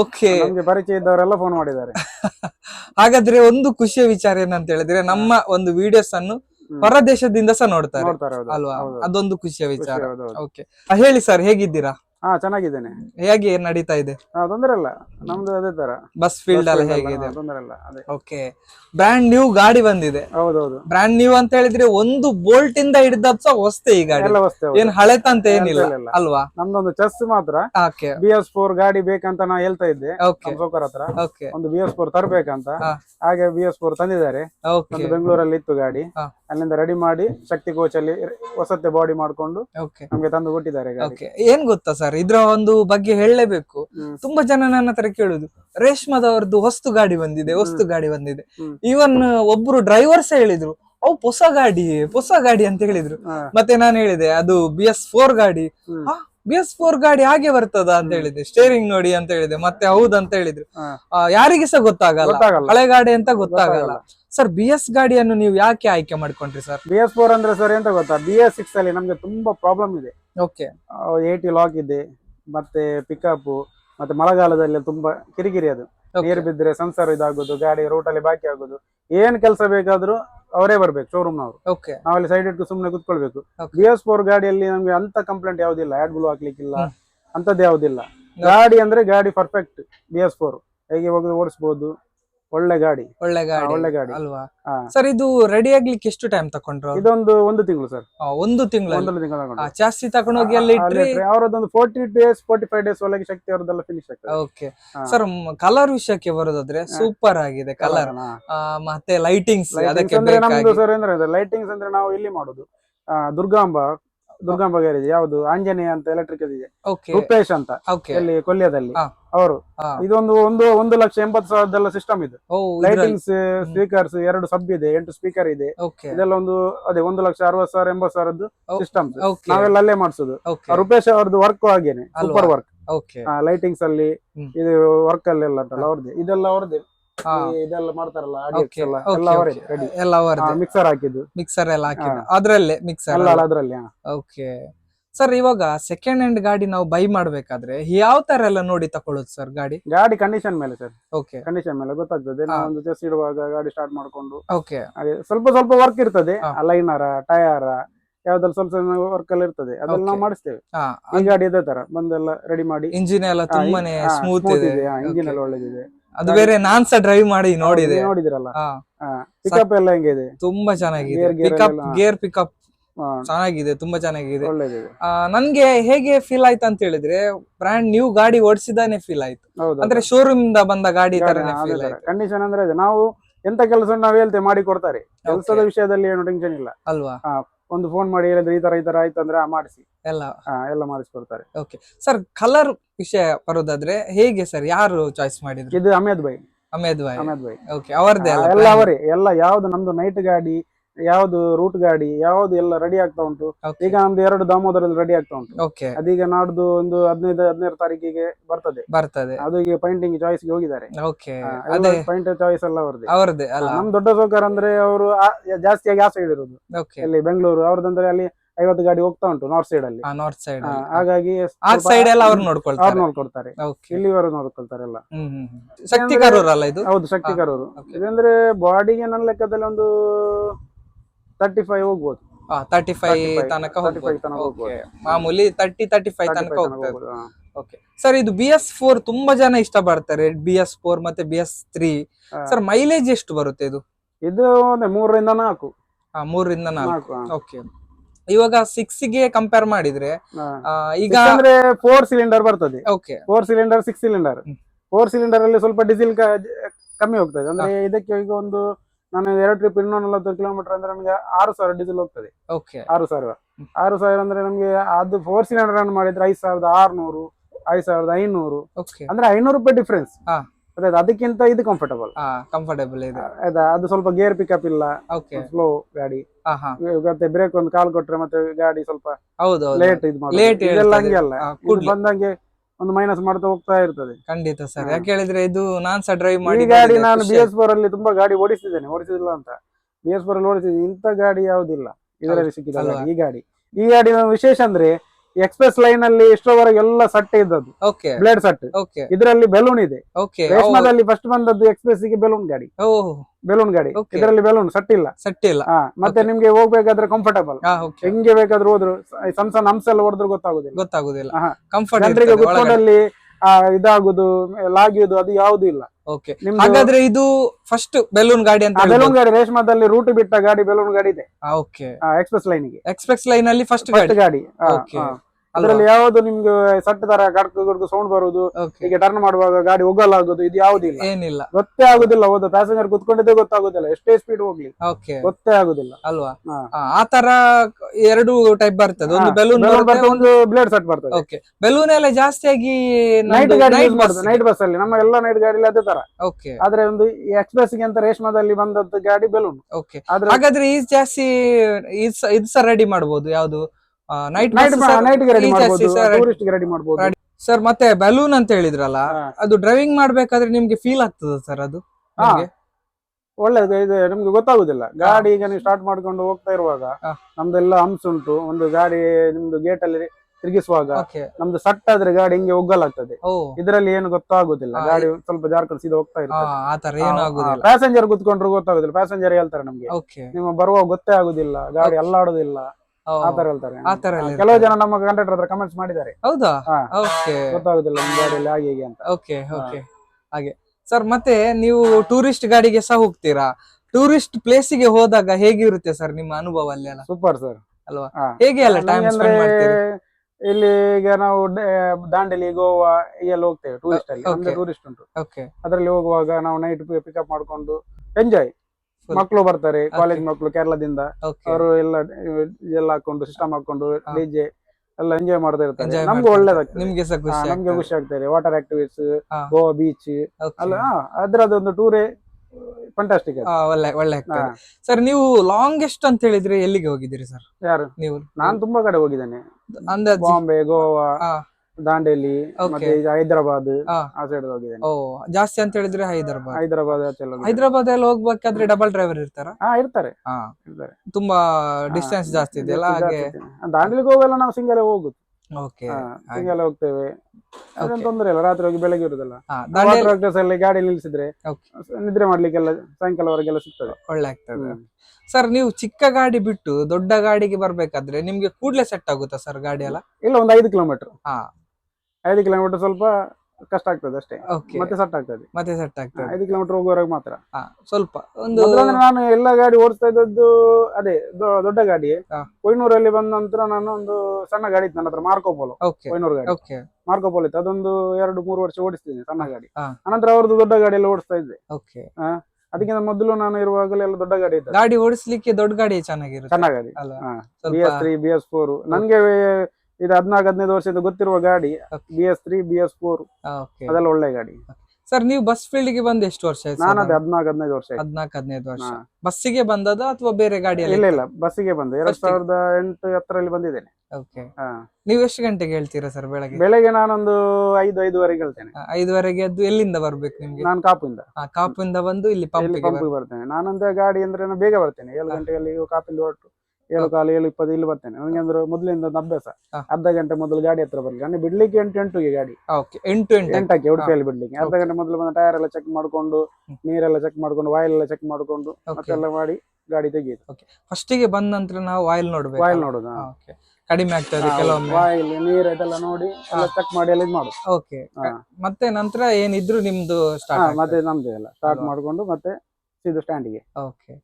ಓಕೆ ನಮ್ಗೆ ಪರಿಚಯ ಇದ್ದವರೆಲ್ಲ ಫೋನ್ ಮಾಡಿದ್ದಾರೆ. ಹಾಗಾದ್ರೆ ಒಂದು ಖುಷಿಯ ವಿಚಾರ ಏನಂತ ಹೇಳಿದ್ರೆ ನಮ್ಮ ಒಂದು ವಿಡಿಯೋಸ್ ಅನ್ನು. ಹೊರ ದೇಶದಿಂದ ಸಹ ನೋಡ್ತಾರೆ ನೋಡ್ತಾರೆ ಹೌದು. ಅಲ್ವಾ? ಹೌದು. ಅದೊಂದು ಖುಷಿಯ ವಿಚಾರ. ಖುಷಿ, ಹೌದು, ಹೌದು. ಓಕೆ ಹೇಳಿ ಸರ್ ಹೇಗಿದ್ದೀರಾ? ಹಾ ಚೆನ್ನಾಗಿದ್ದೇನೆ. ಹೇಗೆ ನಡೀತಾ ಇದೆ? ಹಾ, ತೊಂದ್ರೆ ಇಲ್ಲ. ನಮ್ದು ಅದೇ ತರ. ಬಸ್ ಫೀಲ್ಡ್ ಎಲ್ಲ ಹೇಗಿದೆ? ತೊಂದರೆ ಇಲ್ಲ ಅದೇ. ಓಕೆ ಬ್ರ್ಯಾಂಡ್ ನ್ಯೂ ಗಾಡಿ ಬಂದಿದೆ. ಹೌದೌದು. ಬ್ರ್ಯಾಂಡ್ ನ್ಯೂ ಅಂತ ಹೇಳಿದ್ರೆ ಒಂದು ಬೋಲ್ಟ್ ಇಂದ ಹಿಡಿದ ಸಹ ಹೊಸ್ತೆ ಈ ಗಾಡಿ. ಎಲ್ಲ ವಸ್ತು ಏನ್ ಹಳೆತಂತ ಏನಿಲ್ಲ ಇಲ್ಲ, ಇಲ್ಲ. ಅಲ್ವಾ? ನಮ್ದೊಂದು ಚೆಸ್ ಮಾತ್ರ. ಓಕೆ ಬಿ ಎಸ್ ಫೋರ್ ಗಾಡಿ ಬೇಕಂತ ನಾ ಹೇಳ್ತಾ ಇದ್ದೆ. ಓಕೆ ನಮ್ ಸೌಕರ್ ಹತ್ರ. ಓಕೆ ಒಂದು ಬಿ ಎಸ್ ಫೋರ್ ತರ್ಬೇಕಂತ. ಹಾ. ಹಾಗೆ ಬಿ ಎಸ್ ಫೋರ್ ತಂದಿದ್ದಾರೆ. ಓಕೆ ಒಂದು ಬೆಂಗಳೂರಲ್ಲಿ ಇತ್ತು ಗಾಡಿ. ಹಾ. ಅಲ್ಲಿಂದ ರೆಡಿ ಮಾಡಿ ಶಕ್ತಿ ಕೋಚ್ ಅಲ್ಲಿ ಹೊಸತ್ತೆ ಬಾಡಿ ಮಾಡ್ಕೊಂಡು ಓಕೆ ನಮ್ಗೆ ತಂದು ಕೊಟ್ಟಿದ್ದಾರೆ ಗಾಡಿ. ಓಕೆ ಏನ್ ಗೊತ್ತಾ ಸರ್ ಇದ್ರ ಒಂದು ಬಗ್ಗೆ ಹೇಳಲೇಬೇಕು. ತುಂಬಾ ಜನ ನನ್ನ ಹತ್ರ ಕೇಳುದು ರೇಷ್ಮದವರದ್ದು ಹೊಸ್ತು ಗಾಡಿ ಬಂದಿದೆ ಹೊಸ್ತು ಗಾಡಿ ಬಂದಿದೆ. ಈವನ್ ಒಬ್ರು ಡ್ರೈವರ್ಸ್ ಹೇಳಿದ್ರು ಅವು ಹೊಸ ಗಾಡಿ ಹೊಸ ಗಾಡಿ ಅಂತ ಹೇಳಿದ್ರು. ಮತ್ತೆ ನಾನು ಹೇಳಿದೆ ಅದು ಬಿ ಎಸ್ ಫೋರ್ ಗಾಡಿ. ಬಿ ಎಸ್ ಫೋರ್ ಗಾಡಿ ಹಾಗೆ ಬರ್ತದ? ಅಂತ ಹೇಳಿದೆ. ಸ್ಟೇರಿಂಗ್ ನೋಡಿ ಅಂತ ಹೇಳಿದೆ. ಮತ್ತೆ ಹೌದಂತ ಹೇಳಿದ್ರು. ಹಾ. ಆ, ಯಾರಿಗೆ ಸಹ ಗೊತ್ತಾಗಲ್ಲ. ಹಳೆ ಗಾಡಿ ಅಂತ ಗೊತ್ತಾಗಲ್ಲ. ಸರ್ ಬಿ ಎಸ್ ಗಾಡಿಯನ್ನು ನೀವು ಯಾಕೆ ಆಯ್ಕೆ ಮಾಡ್ಕೊಂಡ್ರಿ ಸರ್? ಬಿ ಎಸ್ ಫೋರ್ ಅಂದ್ರೆ ಸರ್ ಎಂತ ಗೊತ್ತಾ? ಬಿ ಎಸ್ ಸಿಕ್ಸ್ ಅಲ್ಲಿ ನಮ್ಗೆ ತುಂಬಾ ಪ್ರಾಬ್ಲಮ್ ಇದೆ. ಓಕೆ. ಏಟಿ ಲಾಕ್ ಇದೆ ಮತ್ತೆ ಪಿಕಪ್ ಮತ್ತೆ ಮಳೆಗಾಲದಲ್ಲಿ ತುಂಬಾ ಕಿರಿಕಿರಿ ಅದು. ನೀರು ಬಿದ್ದರೆ ಸಂಸಾರ ಇದಾಗೋದು ಗಾಡಿ ರೋಟಲ್ಲಿ ಬಾಕಿ ಆಗೋದು. ಏನ್ ಕೆಲಸ ಬೇಕಾದ್ರೂ ಅವರೇ ಬರ್ಬೇಕು ಶೋರೂಮ್ ನವರು. ನಾವಲ್ಲಿ ಸೈಡ್ ಇಟ್ಟು ಸುಮ್ಮನೆ ಕುತ್ಕೊಳ್ಬೇಕು. ಬಿ ಎಸ್ ಫೋರ್ ಗಾಡಿಯಲ್ಲಿ ನಮ್ಗೆ ಅಂತ ಕಂಪ್ಲೇಂಟ್ ಯಾವ್ದಿಲ್ಲ ಆಡ್ ಗುಲು ಹಾಕ್ಲಿಕ್ಕಿಲ್ಲ. ಅಂತದ್ದು ಯಾವ್ದಿಲ್ಲ ಗಾಡಿ ಅಂದ್ರೆ ಗಾಡಿ ಪರ್ಫೆಕ್ಟ್ ಬಿ ಎಸ್ ಫೋರ್ ಹೇಗೆ ಹೋಗಿ ಓಡಿಸ್ಬೋದು ಒಳ್ಳೆ ಗಾಡಿ. ಒಳ್ಳೆ ಗಾಡಿ. ಒಳ್ಳೆ ಗಾಡಿ. ಅಲ್ವಾ? ಸರ್ ಇದು ರೆಡಿ ಆಗ್ಲಿಕ್ಕೆ ಎಷ್ಟು ಟೈಮ್ ತಕೊಂಡ್ರು? ಇದೊಂದು ಒಂದು ತಿಂಗಳು ಸರ್. ಒಂದು ತಿಂಗಳು ಒಂದು ತಿಂಗಳು ಜಾಸ್ತಿ ತಕೊಂಡೋಗಿ ಅಲ್ಲಿ ಇಟ್ರಿ? ಅವರದೊಂದು forty days forty five days ಒಳಗೆ ಶಕ್ತಿ ಅವರದೆಲ್ಲ ಫಿನಿಶ್ ಆಗ್ತದೆ. ಓಕೆ ಸರ್ ಕಲರ್ ವಿಷಯಕ್ಕೆ ಬರೋದಾದ್ರೆ ಸೂಪರ್ ಆಗಿದೆ ಕಲರ್. ಮತ್ತೆ ಲೈಟಿಂಗ್ಸ್ ಅದಕ್ಕೆ ಅಂದ್ರೆ ನಮ್ದು ಸರ್ ಅಂದ್ರೆ ಲೈಟಿಂಗ್ಸ್ ಅಂದ್ರೆ ನಾವು ಇಲ್ಲಿ ಮಾಡುದು. ದುರ್ಗಾಂಬ ದುರ್ಗಾಂಬ ಗ್ಯಾರೇಜ್ ಯಾವುದು? ಆಂಜನೇಯ ಅಂತ ಎಲೆಕ್ಟ್ರಿಕ್ ಇದೆ. ರೂಪೇಶ್ ಅಂತ. ಇಲ್ಲಿ ಕೊಲ್ಯದಲ್ಲಿ ಅವರು. ಇದೊಂದು ಒಂದು ಒಂದು ಲಕ್ಷ ಎಂಬತ್ತು ಸಾವಿರದೆಲ್ಲ ಸಿಸ್ಟಮ್ ಇದೆ. ಲೈಟಿಂಗ್ಸ್ ಸ್ಪೀಕರ್ಸ್ ಎರಡು ಸಬ್ ಇದೆ ಎಂಟು ಸ್ಪೀಕರ್ ಇದೆ. ಇದೆಲ್ಲ ಒಂದು ಅದೇ ಒಂದು ಲಕ್ಷ ಅರವತ್ ಸಾವಿರ ಎಂಬತ್ ಸಾವಿರದ್ದು ಸಿಸ್ಟಮ್ ನಾವೆಲ್ಲ ಅಲ್ಲೇ ಮಾಡಿಸೋದು. ರೂಪೇಶ್ ಅವ್ರದ್ದು ವರ್ಕ್ ಹಾಗೇನೆ. ಸೂಪರ್ ವರ್ಕ್ ಲೈಟಿಂಗ್ಸ್ ಅಲ್ಲಿ ಇದು ವರ್ಕ್ ಅಲ್ಲಿ ಎಲ್ಲ ಉಂಟಲ್ಲ ಅವ್ರದ್ದು ಇದೆಲ್ಲ ಅವ್ರದ್ದೇ ಇದೆಲ್ಲ ಮಾಡ್ತಾರಲ್ಲ ಎಲ್ಲ ರೆಡಿ ಎಲ್ಲ ಮಿಕ್ಸರ್ ಹಾಕಿದ್ದು. ಮಿಕ್ಸರ್ ಎಲ್ಲ ಹಾಕಿದ್ದು. ಅದ್ರಲ್ಲೇ ಮಿಕ್ಸರ್ ಎಲ್ಲ ಅದ್ರಲ್ಲಿ ಓಕೆ ಸರ್ ಇವಾಗ ಸೆಕೆಂಡ್ ಹ್ಯಾಂಡ್ ಗಾಡಿ ನಾವು ಬೈ ಮಾಡ್ಬೇಕಾದ್ರೆ ಯಾವ ತರ ಎಲ್ಲ ನೋಡಿ ತಕೊಳ್ಳೋದು ಸರ್ ಗಾಡಿ? ಗಾಡಿ ಕಂಡೀಷನ್ ಮೇಲೆ ಸರ್ ಓಕೆ ಕಂಡೀಷನ್ ಮೇಲೆ ಗೊತ್ತಾಗ್ತದೆ. ನಾವು ಒಂದು ಚೆಸ್ ಇಡುವಾಗ ಗಾಡಿ ಸ್ಟಾರ್ಟ್ ಮಾಡ್ಕೊಂಡು. ಓಕೆ ಸ್ವಲ್ಪ ಸ್ವಲ್ಪ ವರ್ಕ್ ಇರ್ತದೆ. ಲೈನರ ಟಯರ ಯಾವ್ದ್ರಲ್ಲಿ ಸ್ವಲ್ಪ ವರ್ಕ್ ಎಲ್ಲ ಇರ್ತದೆ. ಅದೆಲ್ಲ ನಾವು ಮಾಡಿಸ್ತೇವೆ. ಈ ಗಾಡಿ ಇದೇ ತರ ಬಂದೆಲ್ಲ ರೆಡಿ ಮಾಡಿ. ಇಂಜಿನ್ ಎಲ್ಲ ತುಂಬಾನೇ ಸ್ಮೂತ್ ಇದೆ. ಇಂಜಿನ್ ಎಲ್ಲ ಒಳ್ಳೆದಿದೆ. ಅದು ಬೇರೆ ನಾನ್ ಸಹ ಡ್ರೈವ್ ಮಾಡಿ ನೋಡಿದೆ. ನೋಡಿದಿರಲ್ಲ. ಪಿಕಪ್ ಎಲ್ಲ ಹೆಂಗಿದೆ? ತುಂಬಾ ಚೆನ್ನಾಗಿದೆ. ಪಿಕಪ್ ಗೇರ್ ಪಿಕಪ್ ಚೆನ್ನಾಗಿದೆ ತುಂಬಾ ಚೆನ್ನಾಗಿದೆ. ನನ್ಗೆ ಹೇಗೆ ಫೀಲ್ ಆಯ್ತು ಅಂತ ಹೇಳಿದ್ರೆ ಬ್ರ್ಯಾಂಡ್ ನ್ಯೂ ಗಾಡಿ ಓಡಿಸಿದಾನೆ ಫೀಲ್ ಆಯ್ತು. ಅಂದ್ರೆ ಶೋರೂಮ್ ಇಂದ ಬಂದ ಗಾಡಿ ತರನೇ ಫೀಲ್ ಆಯ್ತು. ಕಂಡೀಷನ್ ಅಂದ್ರೆ ಅದೇ. ನಾವು ಎಂತ ಕೆಲಸ ನಾವು ಹೇಳ್ತೇವೆ ಮಾಡಿ ಕೊಡ್ತಾರೆ. ಕೆಲಸದ ವಿಷಯದಲ್ಲಿ ಏನು ಟೆನ್ಷನ್ ಇಲ್ಲ. ಅಲ್ವಾ? ಒಂದು ಫೋನ್ ಮಾಡಿ ಹೇಳಿದ್ರೆ ಈ ತರ ಈ ತರ ಆಯ್ತು ಅಂದ್ರೆ ಆ, ಮಾಡಿಸಿ. ಎಲ್ಲ. ಹಾ, ಎಲ್ಲ ಮಾಡಿಸ್ಕೊಡ್ತಾರೆ. ಸರ್ ಕಲರ್ ವಿಷಯ ಬರೋದಾದ್ರೆ ಹೇಗೆ ಸರ್ ಯಾರು ಚಾಯ್ಸ್ ಮಾಡಿದ್ರು? ಇದು Ahmed by Ahmed bhai. Ahmed by okay ಅವರದೇ ಅಲ್ಲ ಎಲ್ಲ ಅವರೇ. ಎಲ್ಲ ಯಾವ್ದು ನಮ್ದು ನೈಟ್ ಗಾಡಿ ಯಾವ್ದು ರೂಟ್ ಗಾಡಿ ಯಾವ್ದು ಎಲ್ಲ ರೆಡಿ ಆಗ್ತಾ ಉಂಟು. ಈಗ ನಮ್ದು ಎರಡು ದಾಮೋದರಲ್ಲಿ ರೆಡಿ ಆಗ್ತಾ ಉಂಟು. ಓಕೆ ಅದೀಗ ನಾಡ್ದು ಒಂದು ಹದಿನೈದು ಹದಿನೈದು ತಾರೀಕಿಗೆ ಬರ್ತದೆ. ಬರ್ತದೆ. ಅದು ಈಗ ಪೈಂಟಿಂಗ್ ಚಾಯ್ಸ್ಗೆ ಹೋಗಿದ್ದಾರೆ. ಓಕೆ ಅದೇ ಪೈಂಟ್ ಚಾಯ್ಸ್ ಎಲ್ಲ ಅವ್ರದ್ದು. ಅವರದೇ ಅಲ್ಲ. ನಮ್ ದೊಡ್ಡ ಸೌಕರ್ ಅಂದ್ರೆ ಅವರು ಜಾಸ್ತಿಯಾಗಿ ಆ ಸೈಡ್ ಇರೋದು ಓಕೆ ಇಲ್ಲಿ ಬೆಂಗಳೂರು ಅವ್ರದಂದ್ರೆ ಅಲ್ಲಿ ಐವತ್ತು ಗಾಡಿ ಹೋಗ್ತಾ ಉಂಟು ನಾರ್ತ್ ಸೈಡ್ ಅಲ್ಲಿ. ನಾರ್ತ್ ಸೈಡ್ ಆ, ಹಾಗಾಗಿ ಆ ಸ್ವಲ್ಪ ಸೈಡ್ ಎಲ್ಲ ಅವ್ರು ಅವ್ರು ನೋಡ್ಕೊಳ್ತಾರೆ. ನೋಡ್ಕೊಳ್ತಾರೆ ಓಕೆ ಇಲ್ಲಿವರು ನೋಡ್ಕೊಳ್ತಾರೆ ಎಲ್ಲ. ಹ್ಮ್ ಹ್ಮ್ ಹ್ಮ್. ಶಕ್ತಿ ಕರೂರ್ ಅಲ್ಲ ಇದು? ಹೌದು ಶಕ್ತಿ ಕರೂರು okay. ಇದಂದ್ರೆ ಬಾಡಿಗೆ ನನ್ನ ಲೆಕ್ಕದಲ್ಲಿ ಒಂದು ತರ್ಟಿ ಫೈವ್ ಹೋಗ್ಬೋದು. ತರ್ಟಿ ಫೈವ್ 35 ತನಕ 35 ಹೋಗ್ಬೋದು. ತನಕ ಹೋಗ್ಬೋದು. Okay. ಮಾಮೂಲಿ ತರ್ಟಿ ತರ್ಟಿ ಫೈವ್ 35 ತನಕ ಹೋಗ್ತದೆ. ಓಕೆ ಸರ್ ಇದು ಬಿ ಎಸ್ ಫೋರ್ ತುಂಬಾ ಜನ ಇಷ್ಟಪಡ್ತಾರೆ. ಬಿ ಎಸ್ ಫೋರ್ ಮತ್ತೆ B S three sir mileage ಎಷ್ಟು ಬರುತ್ತೆ ಇದು? ಇದು ಒಂದು ಮೂರರಿಂದ ನಾಲ್ಕು. ಮೂರರಿಂದ ನಾಲ್ಕು. ಓಕೆ ಇವಾಗ ಸಿಕ್ಸ್ಗೆ ಕಂಪೇರ್ ಮಾಡಿದ್ರೆ ಈಗ ಅಂದ್ರೆ ಫೋರ್ ಸಿಲಿಂಡರ್ ಬರ್ತದೆ. Okay four cylinder six cylinder. Four cylinder ಅಲ್ಲಿ ಸ್ವಲ್ಪ ಡೀಸೆಲ್ ಕಮ್ಮಿ ಹೋಗ್ತದೆ. ಅಂದ್ರೆ ಇದಕ್ಕೆ ಈಗ ಒಂದು ನಾನು ಎರಡು ಟ್ರಿಪ್ ಇನ್ನೂರ ನಲವತ್ತು ಕಿಲೋಮೀಟರ್ ಅಂದ್ರೆ ನಮಗೆ ಆರು ಸಾವಿರ ಡೀಸೆಲ್ ಹೋಗ್ತದೆ. ಓಕೆ ಆರು ಸಾವಿರ. ಆರು ಸಾವಿರ ಅಂದ್ರೆ ನಮಗೆ ಅದು ಫೋರ್ ಸಿಲಿಂಡರ್ ರನ್ ಮಾಡಿದ್ರೆ ಐದು ಸಾವಿರದ ಆರ್ನೂರು ಐದು ಸಾವಿರದ ಐನೂರು. ಅಂದ್ರೆ ಐನೂರು ರೂಪಾಯಿ ಡಿಫ್ರೆನ್ಸ್ ಅದಕ್ಕಿಂತ ಇದು ಕಂಫರ್ಟಬಲ್ ಕಂಫರ್ಟೇಬಲ್ ಇದೆ. ಅದು ಸ್ವಲ್ಪ ಗೇರ್ ಪಿಕಪ್ ಇಲ್ಲ. ಸ್ಲೋ ಗಾಡಿ. ಮತ್ತೆ ಬ್ರೇಕ್ ಒಂದು ಕಾಲ್ ಕೊಟ್ರೆ ಮತ್ತೆ ಗಾಡಿ ಸ್ವಲ್ಪ ಲೇಟ್ ಇದು ಇದೆಲ್ಲ. ಹಂಗೆ ಅಲ್ಲ. ಬಂದಂಗೆ ಒಂದು ಮೈನಸ್ ಮಾಡ್ತಾ ಹೋಗ್ತಾ ಇರ್ತದೆ. ಖಂಡಿತ ಸರ್. ಯಾಕೆ ಹೇಳಿದ್ರೆ ಇದು ನಾನ್ ಸಹ ಡ್ರೈವ್ ಈ ಮಾಡಿ ಗಾಡಿ ನಾನು ಬಿ ಎಸ್ ಫೋರ್ ಅಲ್ಲಿ ತುಂಬಾ ಗಾಡಿ ಓಡಿಸಿದ್ದೇನೆ. ಓಡಿಸಿದಿಲ್ಲ ಅಂತ. ಬಿ ಎಸ್ ಫೋರ್ ಅಲ್ಲಿ ಓಡಿಸಿದ್ದೀನಿ ಇಂಥ ಗಾಡಿ ಯಾವುದಿಲ್ಲ. ಇದರಲ್ಲಿ ಸಿಕ್ಕಿದ ಗಾಡಿ, ಈ ಗಾಡಿ. ಈ ಗಾಡಿ ವಿಶೇಷ ಅಂದ್ರೆ ಎಕ್ಸ್ಪ್ರೆಸ್ ಲೈನ್ ಅಲ್ಲಿ ಇಷ್ಟೋವರೆಗೆ ಎಲ್ಲ ಸಟ್ಟೆ ಇದ್ದದ್ದು. ಬ್ಲೇಡ್ ಸಟ್ ಓಕೆ ಇದರಲ್ಲಿ ಬೆಲೂನ್ ಇದೆ. ರೇಷ್ಮಾದಲ್ಲಿ ಫಸ್ಟ್ ಬಂದದ್ದು ಎಕ್ಸ್ಪ್ರೆಸ್ಗೆ ಬೆಲೂನ್ ಗಾಡಿ. ಓಹ್ ಬೆಲೂನ್ ಗಾಡಿ. Okay. ಇದರಲ್ಲಿ ಬೆಲೂನ್ ಸಟ್ ಇಲ್ಲ. ಸಟ್ಟಿ ಇಲ್ಲ. ಮತ್ತೆ ನಿಮ್ಗೆ ಹೋಗ್ಬೇಕಾದ್ರೆ ಕಂಫರ್ಟಬಲ್ ಹೆಂಗೆ ಬೇಕಾದ್ರೂ ಹೋದ್ರು ಸಣ್ಣ ಸಣ್ಣ ಅಂಶ ಎಲ್ಲ ಹೊಡೆದ್ರು ಗೊತ್ತಾಗುದಿಲ್ಲ. ಗೊತ್ತಾಗುದಿಲ್ಲ. ಕಂಫರ್ಟ್ ಜನರಿಗೆ ಕುತ್ಕೊಂಡಲ್ಲಿ ಇದಾಗುದು ಲಾಗಿಯುದು ಅದು ಯಾವುದು ಇಲ್ಲ. ಓಕೆ ಹಾಗಾದ್ರೆ ಇದು ಫಸ್ಟ್ ಬೆಲೂನ್ ಗಾಡಿ ಅಂತ ಬೆಲೂನ್ ಗಾಡಿ ರೇಷ್ಮಾದಲ್ಲಿ ರೂಟ್ ಬಿಟ್ಟ ಗಾಡಿ ಬೆಲೂನ್ ಗಾಡಿ ಇದೆ. ಓಕೆ ಎಕ್ಸ್ಪ್ರೆಸ್ ಲೈನ್ಗೆ. ಎಕ್ಸ್ಪ್ರೆಸ್ ಲೈನ್ ಅಲ್ಲಿ ಫಸ್ಟ್ ಫಸ್ಟ್ ಗಾಡಿ. ಗಾಡಿ. ಅದ್ರಲ್ಲಿ ಯಾವ್ದು ನಿಮ್ಗೆ ಸಟ್ ತರ ಗಡ್ಕು ಗುಡ್ಕು ಸೌಂಡ್ ಬರುದು ಹೀಗೆ ಈಗ ಟರ್ನ್ ಮಾಡುವಾಗ ಗಾಡಿ ಹೋಗಲಾಗುದು ಇದು ಯಾವುದಿಲ್ಲ ಏನಿಲ್ಲ. ಗೊತ್ತೇ ಆಗುದಿಲ್ಲ ಹೋದ ಪ್ಯಾಸೆಂಜರ್ ಕುತ್ಕೊಂಡಿದ್ದೇ ಗೊತ್ತಾಗುದಿಲ್ಲ ಎಷ್ಟೇ ಸ್ಪೀಡ್ ಹೋಗ್ಲಿ. ಗೊತ್ತೇ ಆಗುದಿಲ್ಲ. ಅಲ್ವಾ. ಆ, ತರ ಎರಡು ಟೈಪ್ ಬರ್ತದೆ. ಒಂದು ಬೆಲೂನ್ ಒಂದು ಬ್ಲೇಡ್ ಸಟ್ ಬರ್ತದೆ. ಓಕೆ ಬೆಲೂನ್ ಎಲ್ಲ ಜಾಸ್ತಿಯಾಗಿ ನೈಟ್ ಗಾಡಿ ಯೂಸ್ ಮಾಡುದು ನೈಟ್ ಬಸ್ ಅಲ್ಲಿ. ನಮ್ಮ ಎಲ್ಲ ನೈಟ್ ಗಾಡಿಲಿ ಅದೇ ತರ. ಓಕೆ ಆದ್ರೆ ಒಂದು ಎಕ್ಸ್ಪ್ರೆಸ್ಗೆ ಅಂತ ರೇಷ್ಮಾದಲ್ಲಿ ಬಂದದ್ದು ಗಾಡಿ ಬೆಲೂನ್ ಓಕೆ ಹಾಗಾದ್ರೆ ಈ ಜಾಸ್ತಿ ಇದು ಸ- ಸಹ ರೆಡಿ ಮಾಡಬಹುದು ಯಾವುದು? ನೈಟ್ ನೈಟ್ ನೈಟ್ಗೆ ರೆಡಿ ಮಾಡಬಹುದು ಟೂರಿಸ್ಟ್ಗೆ ರೆಡಿ ಮಾಡಬಹುದು ಸರ್ ಮತ್ತೆ ಬಲೂನ್ ಅಂತ ಹೇಳಿದ್ರಲ್ಲ ಅದು ಡ್ರೈವಿಂಗ್ ಮಾಡ್ಬೇಕಾದ್ರೆ ನಿಮ್ಗೆ ಫೀಲ್ ಆಗ್ತದ ಸರ್ ಅದು? ಒಳ್ಳೇದು ಇದು ನಿಮ್ಗೆ ಗೊತ್ತಾಗುದಿಲ್ಲ. ಗಾಡಿ ಈಗ ನೀವು ಸ್ಟಾರ್ಟ್ ಮಾಡ್ಕೊಂಡು ಹೋಗ್ತಾ ಇರುವಾಗ. ನಮ್ದೆಲ್ಲ ಹಂಪ್ಸ್ ಉಂಟು. ಒಂದು ಗಾಡಿ ನಿಮ್ದು ಗೇಟ್ ಅಲ್ಲಿ ತಿರುಗಿಸುವಾಗ. ನಮ್ದು ಸಟ್ ಆದ್ರೆ ಗಾಡಿ ಹಿಂಗೆ ಒಗ್ಗಲಾಗ್ತದೆ ಇದರಲ್ಲಿ ಏನು ಗೊತ್ತಾಗುದಿಲ್ಲ. ಗಾಡಿ ಸ್ವಲ್ಪ ಜಾರ್ಕೊಂಡು ಸೀದಾ ಹೋಗ್ತಾ ಇರ್ತದೆ. ಪ್ಯಾಸೆಂಜರ್ ಕುತ್ಕೊಂಡ್ರು ಗೊತ್ತಾಗುದಿಲ್ಲ. ಪ್ಯಾಸೆಂಜರ್ ಹೇಳ್ತಾರೆ ನಮ್ಗೆ. ನಿಮ್ಮ ಬರುವಾಗ ಗೊತ್ತೇ ಆಗುದಿಲ್ಲ. ಗಾಡಿ ಅಲ್ಲಾಡುದಿಲ್ಲ. ಆ ತರ ಹೇಳ್ತಾರೆ. ಆ ತರ ಎಲ್ಲ ಹಾ, ಕೆಲವು ಜನ ನಮ್ಮ ಕಂಡಕ್ಟರ್ ಹತ್ರ ಕಮೆಂಟ್ಸ್ ಮಾಡಿದ್ದಾರೆ. ಹೌದಾ? ಓಕೆ ಗೊತ್ತಾಗುದಿಲ್ಲ ನಿಮ್ ಗಾಡಿಯಲ್ಲಿ ಹಾಗೆ ಹೀಗೆ ಅಂತ. ಓಕೆ ಓಕೆ ಹಾಗೆ. ಸರ್ ಮತ್ತೆ ನೀವು ಟೂರಿಸ್ಟ್ ಗಾಡಿಗೆ ಸಹ ಹೋಗ್ತೀರಾ? ಟೂರಿಸ್ಟ್ ಪ್ಲೇಸಿಗೆ ಹೋದಾಗ ಹೇಗಿರುತ್ತೆ ಸರ್ ನಿಮ್ಮ ಅನುಭವ ಅಲ್ಲೆಲ್ಲ? ಸೂಪರ್ ಸರ್ ಅಲ್ವಾ. ಹೇಗೆ ಅಲ್ಲ ಟೈಮ್ ಸ್ಪೆಂಡ್ ಮಾಡ್ತೀರಿ? ಇಲ್ಲಿ ಈಗ ನಾವು ದಾಂಡೇಲಿ ಗೋವಾ ಎಲ್ಲ ಹೋಗ್ತೇವೆ ಟೂರಿಸ್ಟ್ ಅಲ್ಲಿ. ಟೂರಿಸ್ಟ್ ಉಂಟು. ಓಕೆ ಅದ್ರಲ್ಲಿ ಹೋಗುವಾಗ ನಾವು ನೈಟ್ ಪಿಕಪ್ ಮಾಡ್ಕೊಂಡು ಎಂಜಾಯ್. ಮಕ್ಕಳು ಬರ್ತಾರೆ ಕಾಲೇಜ್ ಮಕ್ಕಳು ಕೇರಳದಿಂದ. ಅವರು ಎಲ್ಲ ಎಲ್ಲ ಹಾಕೊಂಡು ಸಿಸ್ಟಮ್ ಹಾಕೊಂಡು. ಡಿಜೆ ಎಲ್ಲ ಎಂಜಾಯ್ ಮಾಡ್ತಾ ಇರ್ತಾರೆ. ನಮ್ಗೆ ಒಳ್ಳೇದಾಗ್ತದೆ ನಿಮ್ಗೆ ಖುಷಿ ನಮ್ಗೆ ಆಗ್ತದೆ. ಖುಷಿ ಆಗ್ತದೆ. Water activities. ಗೋವಾ ಬೀಚ್. ಅಲ್ಲ ಅದ್ರದೊಂದು ಟೂರೇ ಫಂಟಾಸ್ಟಿಕ್ ಒಳ್ಳೆ ಒಳ್ಳೆ ಸರ್ ನೀವು ಲಾಂಗೆಸ್ಟ್ ಅಂತ ಹೇಳಿದ್ರೆ ಎಲ್ಲಿಗೆ ಹೋಗಿದ್ದೀರಿ ಸರ್ ಯಾರು? ನೀವು? ನಾನು ತುಂಬಾ ಕಡೆ ಹೋಗಿದ್ದೇನೆ. ಬಾಂಬೆ ಗೋವಾ. ದಾಂಡೇಲಿ ಮತ್ತೆ ಇದು ಹೈದರಾಬಾದ್. ಆ. ಸೈಡ್ ಹೋಗಿದ್ದೇನೆ. ಓ ಜಾಸ್ತಿ ಅಂತ ಹೇಳಿದ್ರೆ ಹೈದರಾಬಾದ್. ಹೈದರಾಬಾದ್ ಹೋಗಿದ್ದೇನೆ. ಹೈದರಾಬಾದ್ ಎಲ್ಲ ಹೋಗ್ಬೇಕಾದ್ರೆ ಡಬಲ್ ಡ್ರೈವರ್ ಇರ್ತಾರ? ಹಾ ಇರ್ತಾರೆ. ಹಾ. ಇರ್ತಾರೆ. ತುಂಬಾ ಡಿಸ್ಟೆನ್ಸ್ ಜಾಸ್ತಿ ಇದೆಯಲ್ಲ ಹಾಗೆ. ದಾಂಡೇಲಿ ಹೋಗಲ್ಲ ನಾವು ಸಿಂಗಲ್ ಹೋಗುದು. ಓಕೆ ಸಿಂಗಲ್ ಹೋಗ್ತೇವೆ. ಅದೇನ್ ತೊಂದ್ರೆ ಇಲ್ಲ ರಾತ್ರಿ ಹೋಗಿ ಬೆಳಗ್ಗೆ ಇರುದಲ್ಲ. ದಾಂಡೇಲಿ ವಾಟರ್ ಅಲ್ಲಿ ಗಾಡಿ ನಿಲ್ಸಿದ್ರೆ Okay. ನಿದ್ರೆ ಮಾಡ್ಲಿಕ್ಕೆಲ್ಲ ಸಾಯಂಕಾಲವರೆಗೆಲ್ಲ ಸಿಗ್ತದೆ. ಒಳ್ಳೆ ಆಗ್ತದೆ. ಹ್ಮ್. ಸರ್ ನೀವು ಚಿಕ್ಕ ಗಾಡಿ ಬಿಟ್ಟು ದೊಡ್ಡ ಗಾಡಿಗೆ ಬರ್ಬೇಕಾದ್ರೆ ನಿಮ್ಗೆ ಕೂಡ್ಲೆ ಸೆಟ್ ಆಗುತ್ತಾ ಸರ್ ಗಾಡಿ ಎಲ್ಲ? ಇಲ್ಲ ಒಂದು ಐದು ಕಿಲೋಮೀಟರ್ ಹಾ. ಐದು ಕಿಲೋಮೀಟರ್ ಸ್ವಲ್ಪ ಕಷ್ಟ ಆಗ್ತದೆ ಅಷ್ಟೇ. ಮತ್ತೆ ಸಟ್ ಆಗ್ತದೆ. ಮತ್ತೆ ಸೆಟ್ ಆಗ್ತದೆ. ಐದು ಕಿಲೋಮೀಟರ್ ಹೋಗುವವರೆಗೆ ಮಾತ್ರ. ಹಾ ಸ್ವಲ್ಪ ಒಂದು ಮೊದಲಂದ್ರೆ ನಾನು ಎಲ್ಲ ಗಾಡಿ ಓಡಿಸ್ತಾ ಇದ್ದದ್ದು ಅದೇ ದೊ- ದೊಡ್ಡ ಗಾಡಿ. ಹಾ. ಕೊಯ್ನೂರಲ್ಲಿ ಬಂದ ನಂತರ ನಾನು ಒಂದು ಸಣ್ಣ ಗಾಡಿ ಇತ್ತು ನನ್ನ ಹತ್ರ ಮಾರ್ಕೋ ಪೋಲೋ. ಓಕೆ ಕೊಯ್ನೂರು ಗಾಡಿ. ಓಕೆ ಮಾರ್ಕೋ ಪೋಲೋ ಇತ್ತು. ಅದೊಂದು ಎರಡು ಮೂರು ವರ್ಷ ಓಡಿಸ್ತಿದ್ದೆ ಸಣ್ಣ ಗಾಡಿ. ಹಾ. ಅನಂತರ ಅವ್ರದ್ದು ದೊಡ್ಡ ಗಾಡಿ ಎಲ್ಲ ಓಡಿಸ್ತಾ ಇದ್ದೆ. ಓಕೆ ಅದಕ್ಕಿಂತ ಮೊದಲು ನಾನು ಇರುವಾಗಲೇ ಎಲ್ಲ ದೊಡ್ಡ ಗಾಡಿ ಇತ್ತು. ಗಾಡಿ ಓಡಿಸ್ಲಿಕ್ಕೆ ದೊಡ್ಡ ಗಾಡಿ ಚೆನ್ನಾಗಿರುತ್ತೆ. ಸಣ್ಣ ಗಾಡಿ. ಹಾ. ಸ್ವಲ್ಪ B S three B S four ನನ್ಗೆ ಇದು ಹದಿನಾಲ್ಕು ಹದಿನೈದು ವರ್ಷದ ಗೊತ್ತಿರುವ ಗಾಡಿ. B S three B S four ಅದೆಲ್ಲ ಒಳ್ಳೆ ಗಾಡಿ. ಸರ್ ನೀವು ಬಸ್ ಫೀಲ್ಡ್ಗೆ ಬಂದು ಎಷ್ಟು ವರ್ಷ ಆಯ್ತು ನಾನು ಅದೇ ಹದಿನಾಲ್ಕು ಹದಿನೈದು ವರ್ಷ ಹದಿನಾಲ್ಕು ಹದಿನೈದು ವರ್ಷ. ಬಸ್ಸಿಗೆ ಬಂದದ ಅಥವಾ ಬೇರೆ ಗಾಡಿಯಲ್ಲಿ ಇಲ್ಲ ಇಲ್ಲ. ಬಸ್ಸಿಗೆ ಬಂದ. ಎರಡ್? ಸಾವಿರದ ಎಂಟು ಹತ್ತರಲ್ಲಿ ಬಂದಿದ್ದೇನೆ. ಓಕೆ. ನೀವು ಎಷ್ಟು ಗಂಟೆಗೆ ಹೇಳ್ತೀರಾ ಸರ್ ಬೆಳಗ್ಗೆ? ಬೆಳಗ್ಗೆ ನಾನೊಂದು ಐದು ಐದುವರೆಗೆ ಹೇಳ್ತೇನೆ. ಐದುವರೆಗೆ ಅದು ಎಲ್ಲಿಂದ ಬರ್ಬೇಕು ನಿಮ್ಗೆ? ನಾನು ಕಾಪುಯಿಂದ ಕಾಪುಯಿಂದ ಬಂದು ಇಲ್ಲಿ ಪಂಪ್ ಬರ್ತೇನೆ. ನಾನೊಂದೇ ಗಾಡಿ ಅಂದ್ರೆ ಬೇಗ ಬರ್ತೇನೆ. ಏಳು ಗಂಟೆಗೆ ಗಂಟೆಯಲ್ಲಿ ಕಾಪಿಂದ ಹೊರಟು. ಏಳು ಕಾಲು ಏಳು ಇಪ್ಪತ್ತು ಇಲ್ಲಿ ಬರ್ತೇನೆ. ನನಗೆ ಅಂದ್ರೆ ಮೊದಲಿಂದ ಒಂದು ಅಭ್ಯಾಸ. ಅರ್ಧ ಗಂಟೆ ಮೊದಲು ಗಾಡಿ ಹತ್ರ ಬರ್ಲಿ ನಾನು ಬಿಡ್ಲಿಕ್ಕೆ ಎಂಟು ಎಂಟುಗೆ ಗಾಡಿ. ಎಂಟು ಎಂಟು. ಎಂಟಕ್ಕೆ ಉಡುಪಿಯಲ್ಲಿ ಬಿಡ್ಲಿಕ್ಕೆ. ಅರ್ಧ ಗಂಟೆ ಮೊದಲು ಬಂದ ಟೈರ್ ಎಲ್ಲ ಚೆಕ್ ಮಾಡ್ಕೊಂಡು ನೀರೆಲ್ಲ ಚೆಕ್ ಮಾಡ್ಕೊಂಡು ವಾಯಲ್ ಎಲ್ಲ ಚೆಕ್ ಮಾಡ್ಕೊಂಡು ಮತ್ತೆಲ್ಲ ಮಾಡಿ ಗಾಡಿ ತೆಗೆಯುದು. ಫಸ್ಟಿಗೆ ಬಂದ ನಂತರ ನಾವು ಆಯಿಲ್ ನೋಡಬೇಕು. ಆಯಿಲ್ ನೋಡುದು ಕಡಿಮೆ ಆಗ್ತದೆ ಕೆಲವೊಮ್ಮೆ. ವಾಯಿಲ್ ನೀರ್ ಇದೆಲ್ಲ ನೋಡಿ ಎಲ್ಲ ಚೆಕ್ ಮಾಡಿ ಎಲ್ಲ ಇದು ಮಾಡುದು. ಓಕೆ. ಮತ್ತೆ ನಂತರ ಏನಿದ್ರು ನಿಮ್ದು ಸ್ಟಾರ್ಟ್ ಮತ್ತೆ ನಮ್ದು ಎಲ್ಲ ಸ್ಟಾರ್ಟ್ ಮಾಡ್ಕೊಂಡು ಮತ್ತೆ ಸೀದಾ ಸ್ಟ್ಯಾಂಡಿಗೆ ಓಕೆ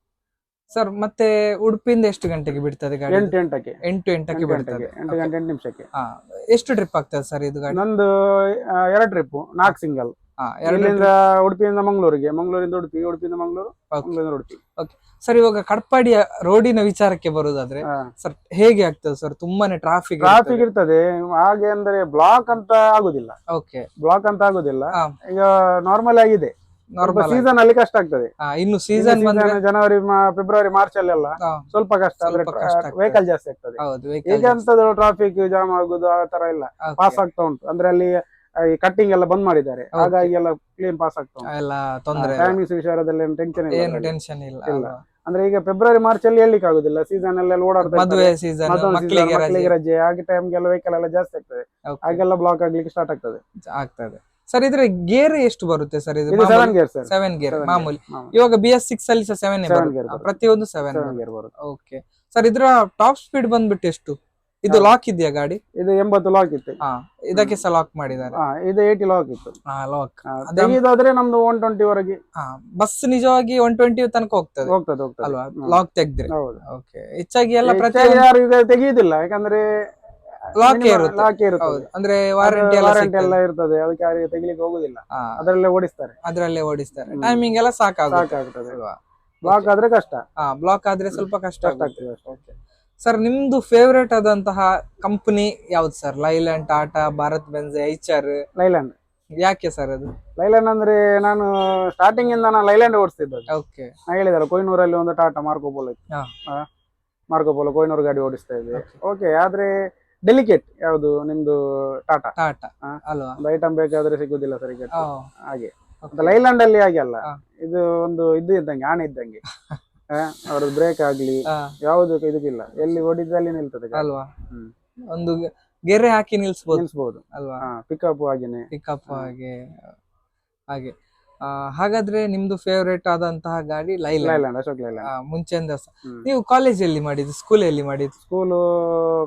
ಸರ್ ಮತ್ತೆ ಉಡುಪಿಯಿಂದ ಎಷ್ಟು ಗಂಟೆಗೆ ಬಿಡ್ತದೆ ಗಾಡಿ? ಎಂಟು ಎಂಟಕ್ಕೆ. ಎಂಟು ಎಂಟಕ್ಕೆ ಎಂಟು ಬಿಡ್ತದೆ. ಎಂಟು ಗಂಟೆ ಎಂಟು ನಿಮಿಷಕ್ಕೆ. ಹಾ ಎಷ್ಟು ಟ್ರಿಪ್ ಆಗ್ತದೆ ಸರ್ ಇದು ಗಾಡಿ? ನಂದು ಎರಡು ಟ್ರಿಪ್ ನಾಲ್ಕು ಸಿಂಗಲ್ ಇಲ್ಲಿಂದ ಉಡುಪಿಯಿಂದ ಮಂಗಳೂರಿಗೆ ಮಂಗಳೂರಿಂದ ಉಡುಪಿ ಉಡುಪಿಯಿಂದ ಮಂಗಳೂರು. ಮಂಗಳೂರಿಂದ ಉಡುಪಿ. ಸರ್ ಇವಾಗ ಕಡ್ಪಾಡಿಯ ರೋಡಿನ ವಿಚಾರಕ್ಕೆ ಬರುದಾದ್ರೆ ಸರ್ ಹೇಗೆ ಆಗ್ತದೆ ಸರ್ ತುಂಬಾನೇ ಟ್ರಾಫಿಕ್ ಟ್ರಾಫಿಕ್ ಇರ್ತದೆ. ಹಾಗೆ ಅಂದ್ರೆ ಬ್ಲಾಕ್ ಅಂತ ಆಗುದಿಲ್ಲ. ಓಕೆ ಬ್ಲಾಕ್ ಅಂತ ಆಗುದಿಲ್ಲ. ಈಗ ನಾರ್ಮಲ್ ಆಗಿದೆ. ಸೀಸನ್ ಅಲ್ಲಿ ಕಷ್ಟ ಆಗ್ತದೆ. ಇನ್ನು ಸೀಸನ್ ಜನವರಿ ಫೆಬ್ರವರಿ ಮಾರ್ಚ್ ಅಲ್ಲೆಲ್ಲ ಎಲ್ಲ ಸ್ವಲ್ಪ ಕಷ್ಟ ಅಂದ್ರೆ. ವೆಹಿಕಲ್ ಜಾಸ್ತಿ ಆಗ್ತದೆ. ಈಗ ಅಂತದ್ದು ಟ್ರಾಫಿಕ್ ಜಾಮ್ ಆಗುದು ಆ ತರ ಇಲ್ಲ. ಪಾಸ್ ಆಗ್ತಾ ಉಂಟು. ಅಂದ್ರೆ ಅಲ್ಲಿ ಈ ಕಟ್ಟಿಂಗ್ ಎಲ್ಲ ಬಂದ್ ಮಾಡಿದ್ದಾರೆ. ಹಾಗಾಗಿ ಎಲ್ಲ ಕ್ಲೀನ್ ಪಾಸ್ ಆಗ್ತಾ ಎಲ್ಲ ತೊಂದ್ರೆ. ಟೈಮಿಂಗ್ಸ್ ವಿಚಾರದಲ್ಲಿ ಏನು ಟೆನ್ಷನ್ ಇಲ್ಲ ಟೆನ್ಷನ್ ಇಲ್ಲ. ಇಲ್ಲ. ಅಂದ್ರೆ ಈಗ ಫೆಬ್ರವರಿ ಮಾರ್ಚ್ ಅಲ್ಲಿ ಹೇಳ್ಲಿಕ್ಕೆ ಆಗುದಿಲ್ಲ. ಸೀಸನ್ ಅಲ್ಲಿ ಓಡಾಡ್ತಾರೆ ರಜೆ. ಹಾಗೆ ಟೈಮ್ಗೆಲ್ಲ ವೆಹಿಕಲ್ ಎಲ್ಲ ಜಾಸ್ತಿ ಆಗ್ತದೆ. ಹಾಗೆಲ್ಲ ಬ್ಲಾಕ್ ಆಗ್ಲಿಕ್ಕೆ ಸ್ಟಾರ್ಟ್ ಆಗ್ತದೆ. ಆಗ್ತದೆ. ಸರ್ ಇದ್ರೆ ಗೇರ್ ಎಷ್ಟು ಬರುತ್ತೆ ಸರ್ ಇದು ಸೆವೆನ್ ಗೇರ್ ಮಾಮೂಲಿ. ಇವಾಗ ಬಿ ಎಸ್ ಸಿಕ್ಸ್ ಅಲ್ಲಿ ಸೆವೆನ್. ಪ್ರತಿಯೊಂದು ಸೆವೆನ್ ಸೆವೆನ್ ಗೇರ್ ಬರುತ್ತೆ. ಓಕೆ ಸರ್ ಇದ್ರ ಟಾಪ್ ಸ್ಪೀಡ್ ಬಂದ್ಬಿಟ್ಟು ಎಷ್ಟು? ಇದು ಲಾಕ್ ಇದೆಯಾ ಗಾಡಿ? ಇದು ಎಂಬತ್ತು ಲಾಕ್ ಇತ್ತು. ಇದಕ್ಕೆ ಸಹ ಲಾಕ್ ಮಾಡಿದ್ದಾರೆ. ಇದು ಏಯ್ಟಿ ಲಾಕ್ ಇತ್ತು. ಲಾಕ್ ತೆಗೆದಾದ್ರೆ ನಮ್ದು ಒನ್ ಟ್ವೆಂಟಿ ವರೆಗೆ ಬಸ್ ನಿಜವಾಗಿ ಒನ್ ಟ್ವೆಂಟಿ ತನಕ ಹೋಗ್ತದೆ. ಹೋಗ್ತದೆ ಹೋಗ್ತದೆ. ಅಲ್ವಾ? ಲಾಕ್ ತೆಗ್ದ್ರೆ. ಓಕೆ ಹೆಚ್ಚಾಗಿ ಎಲ್ಲ ಪ್ರತಿ ಯಾರು ಈಗ ತೆಗೆಯುದಿಲ್ಲ ಯಾಕಂದ್ರೆ ಏ ಇರುತ್ತೆ. ಲಾಕ್ ಇರುತ್ತೆ ಅಂದ್ರೆ ವಾರಂಟಿ ಎಲ್ಲ ವಾರಂಟಿ ಎಲ್ಲ ಇರ್ತದೆ. ಅದಕ್ಕೆ ಯಾರಿಗೆ ತೆಗಿಲಿಕ್ಕೆ ಹೋಗುದಿಲ್ಲ. ಅದರಲ್ಲೇ ಓಡಿಸ್ತಾರೆ. ಅದ್ರಲ್ಲೇ ಓಡಿಸ್ತಾರೆ. ಟೈಮಿಂಗ್ ಎಲ್ಲ ಸಾಕಾಗುತ್ತೆ ಸಾಕಾಗ್ತದೆ. ಬ್ಲಾಕ್ ಆದ್ರೆ ಕಷ್ಟ. ಹಾ ಬ್ಲಾಕ್ ಆದ್ರೆ ಸ್ವಲ್ಪ ಕಷ್ಟ ಆಗ್ತದೆ ಸರ್ ನಿಮ್ದು ಫೇವರೇಟ್ ಆದಂತಹ ಕಂಪನಿ ಯಾವ್ದು sir Leyland Tata Bharat Benz H R Leyland ಯಾಕೆ ಸರ್ ಅದು? ಲೈಲ್ಯಾಂಡ್ ಅಂದ್ರೆ ನಾನು ಸ್ಟಾರ್ಟಿಂಗ್ ಇಂದ ನಾನು ಲೈಲ್ಯಾಂಡ್ ಓಡಿಸ್ತಿದ್ದೆ ಓಕೆ ನಾ ಹೇಳಿದಾರೆ ಕೊಯ್ನೂರಲ್ಲಿ ಒಂದು ಟಾಟಾ ಮಾರ್ಕೋಪೋಲ್ ಮಾರ್ಕೋಪೋಲ್ ಕೊಯ್ನೂರು ಗಾಡಿ ಓಡಿಸ್ತಾ ಇದ್ದೆ ಓಕೆ ಆದ್ರೆ ಡೆಲಿಕೇಟ್ ಯಾವುದು ನಿಮ್ದು ಟಾಟಾ ಟಾಟಾ. ಅಲ್ವಾ? ಒಂದು ಐಟಮ್ ಬೇಕಾದ್ರೆ ಸಿಗುದಿಲ್ಲ ಸರಿ ಹಾಗೆ. ಲೈಲ್ಯಾಂಡ್ ಅಲ್ಲಿ ಹಾಗೆ ಅಲ್ಲ. ಇದು ಒಂದು ಇದು ಇದ್ದಂಗೆ ಆಣೆ ಇದ್ದಂಗೆ. ಅವ್ರದ್ದು ಬ್ರೇಕ್ ಆಗ್ಲಿ ಯಾವ್ದು ಇದಕ್ಕಿಲ್ಲ ಎಲ್ಲಿ ಓಡಿದ್ದಲ್ಲಿ ನಿಲ್ತದೆ ಅಲ್ವಾ. ಒಂದು ಗೆರೆ ಹಾಕಿ ನಿಲ್ಸ್ಬೋದು. ನಿಲ್ಸ್ಬೋದು. ಅಲ್ವಾ? ಪಿಕಪ್ ಹಾಗೇನೆ. ಪಿಕಪ್. ಹಾಗೆ ಹಾಗೆ. ಹಾಗಾದ್ರೆ ನಿಮ್ದು ಫೇವರೇಟ್ ಆದಂತಹ ಗಾಡಿ ಲೈಲ್ಯಾಂಡ್ ಅಶೋಕ್ ಲೈಲ್ಯಾಂಡ್ ಮುಂಚೆಯಿಂದ ನೀವು ಕಾಲೇಜ್ ಎಲ್ಲಿ ಮಾಡಿದ್ದು? ಸ್ಕೂಲ್ ಎಲ್ಲಿ ಮಾಡಿದ್ದು? ಸ್ಕೂಲ್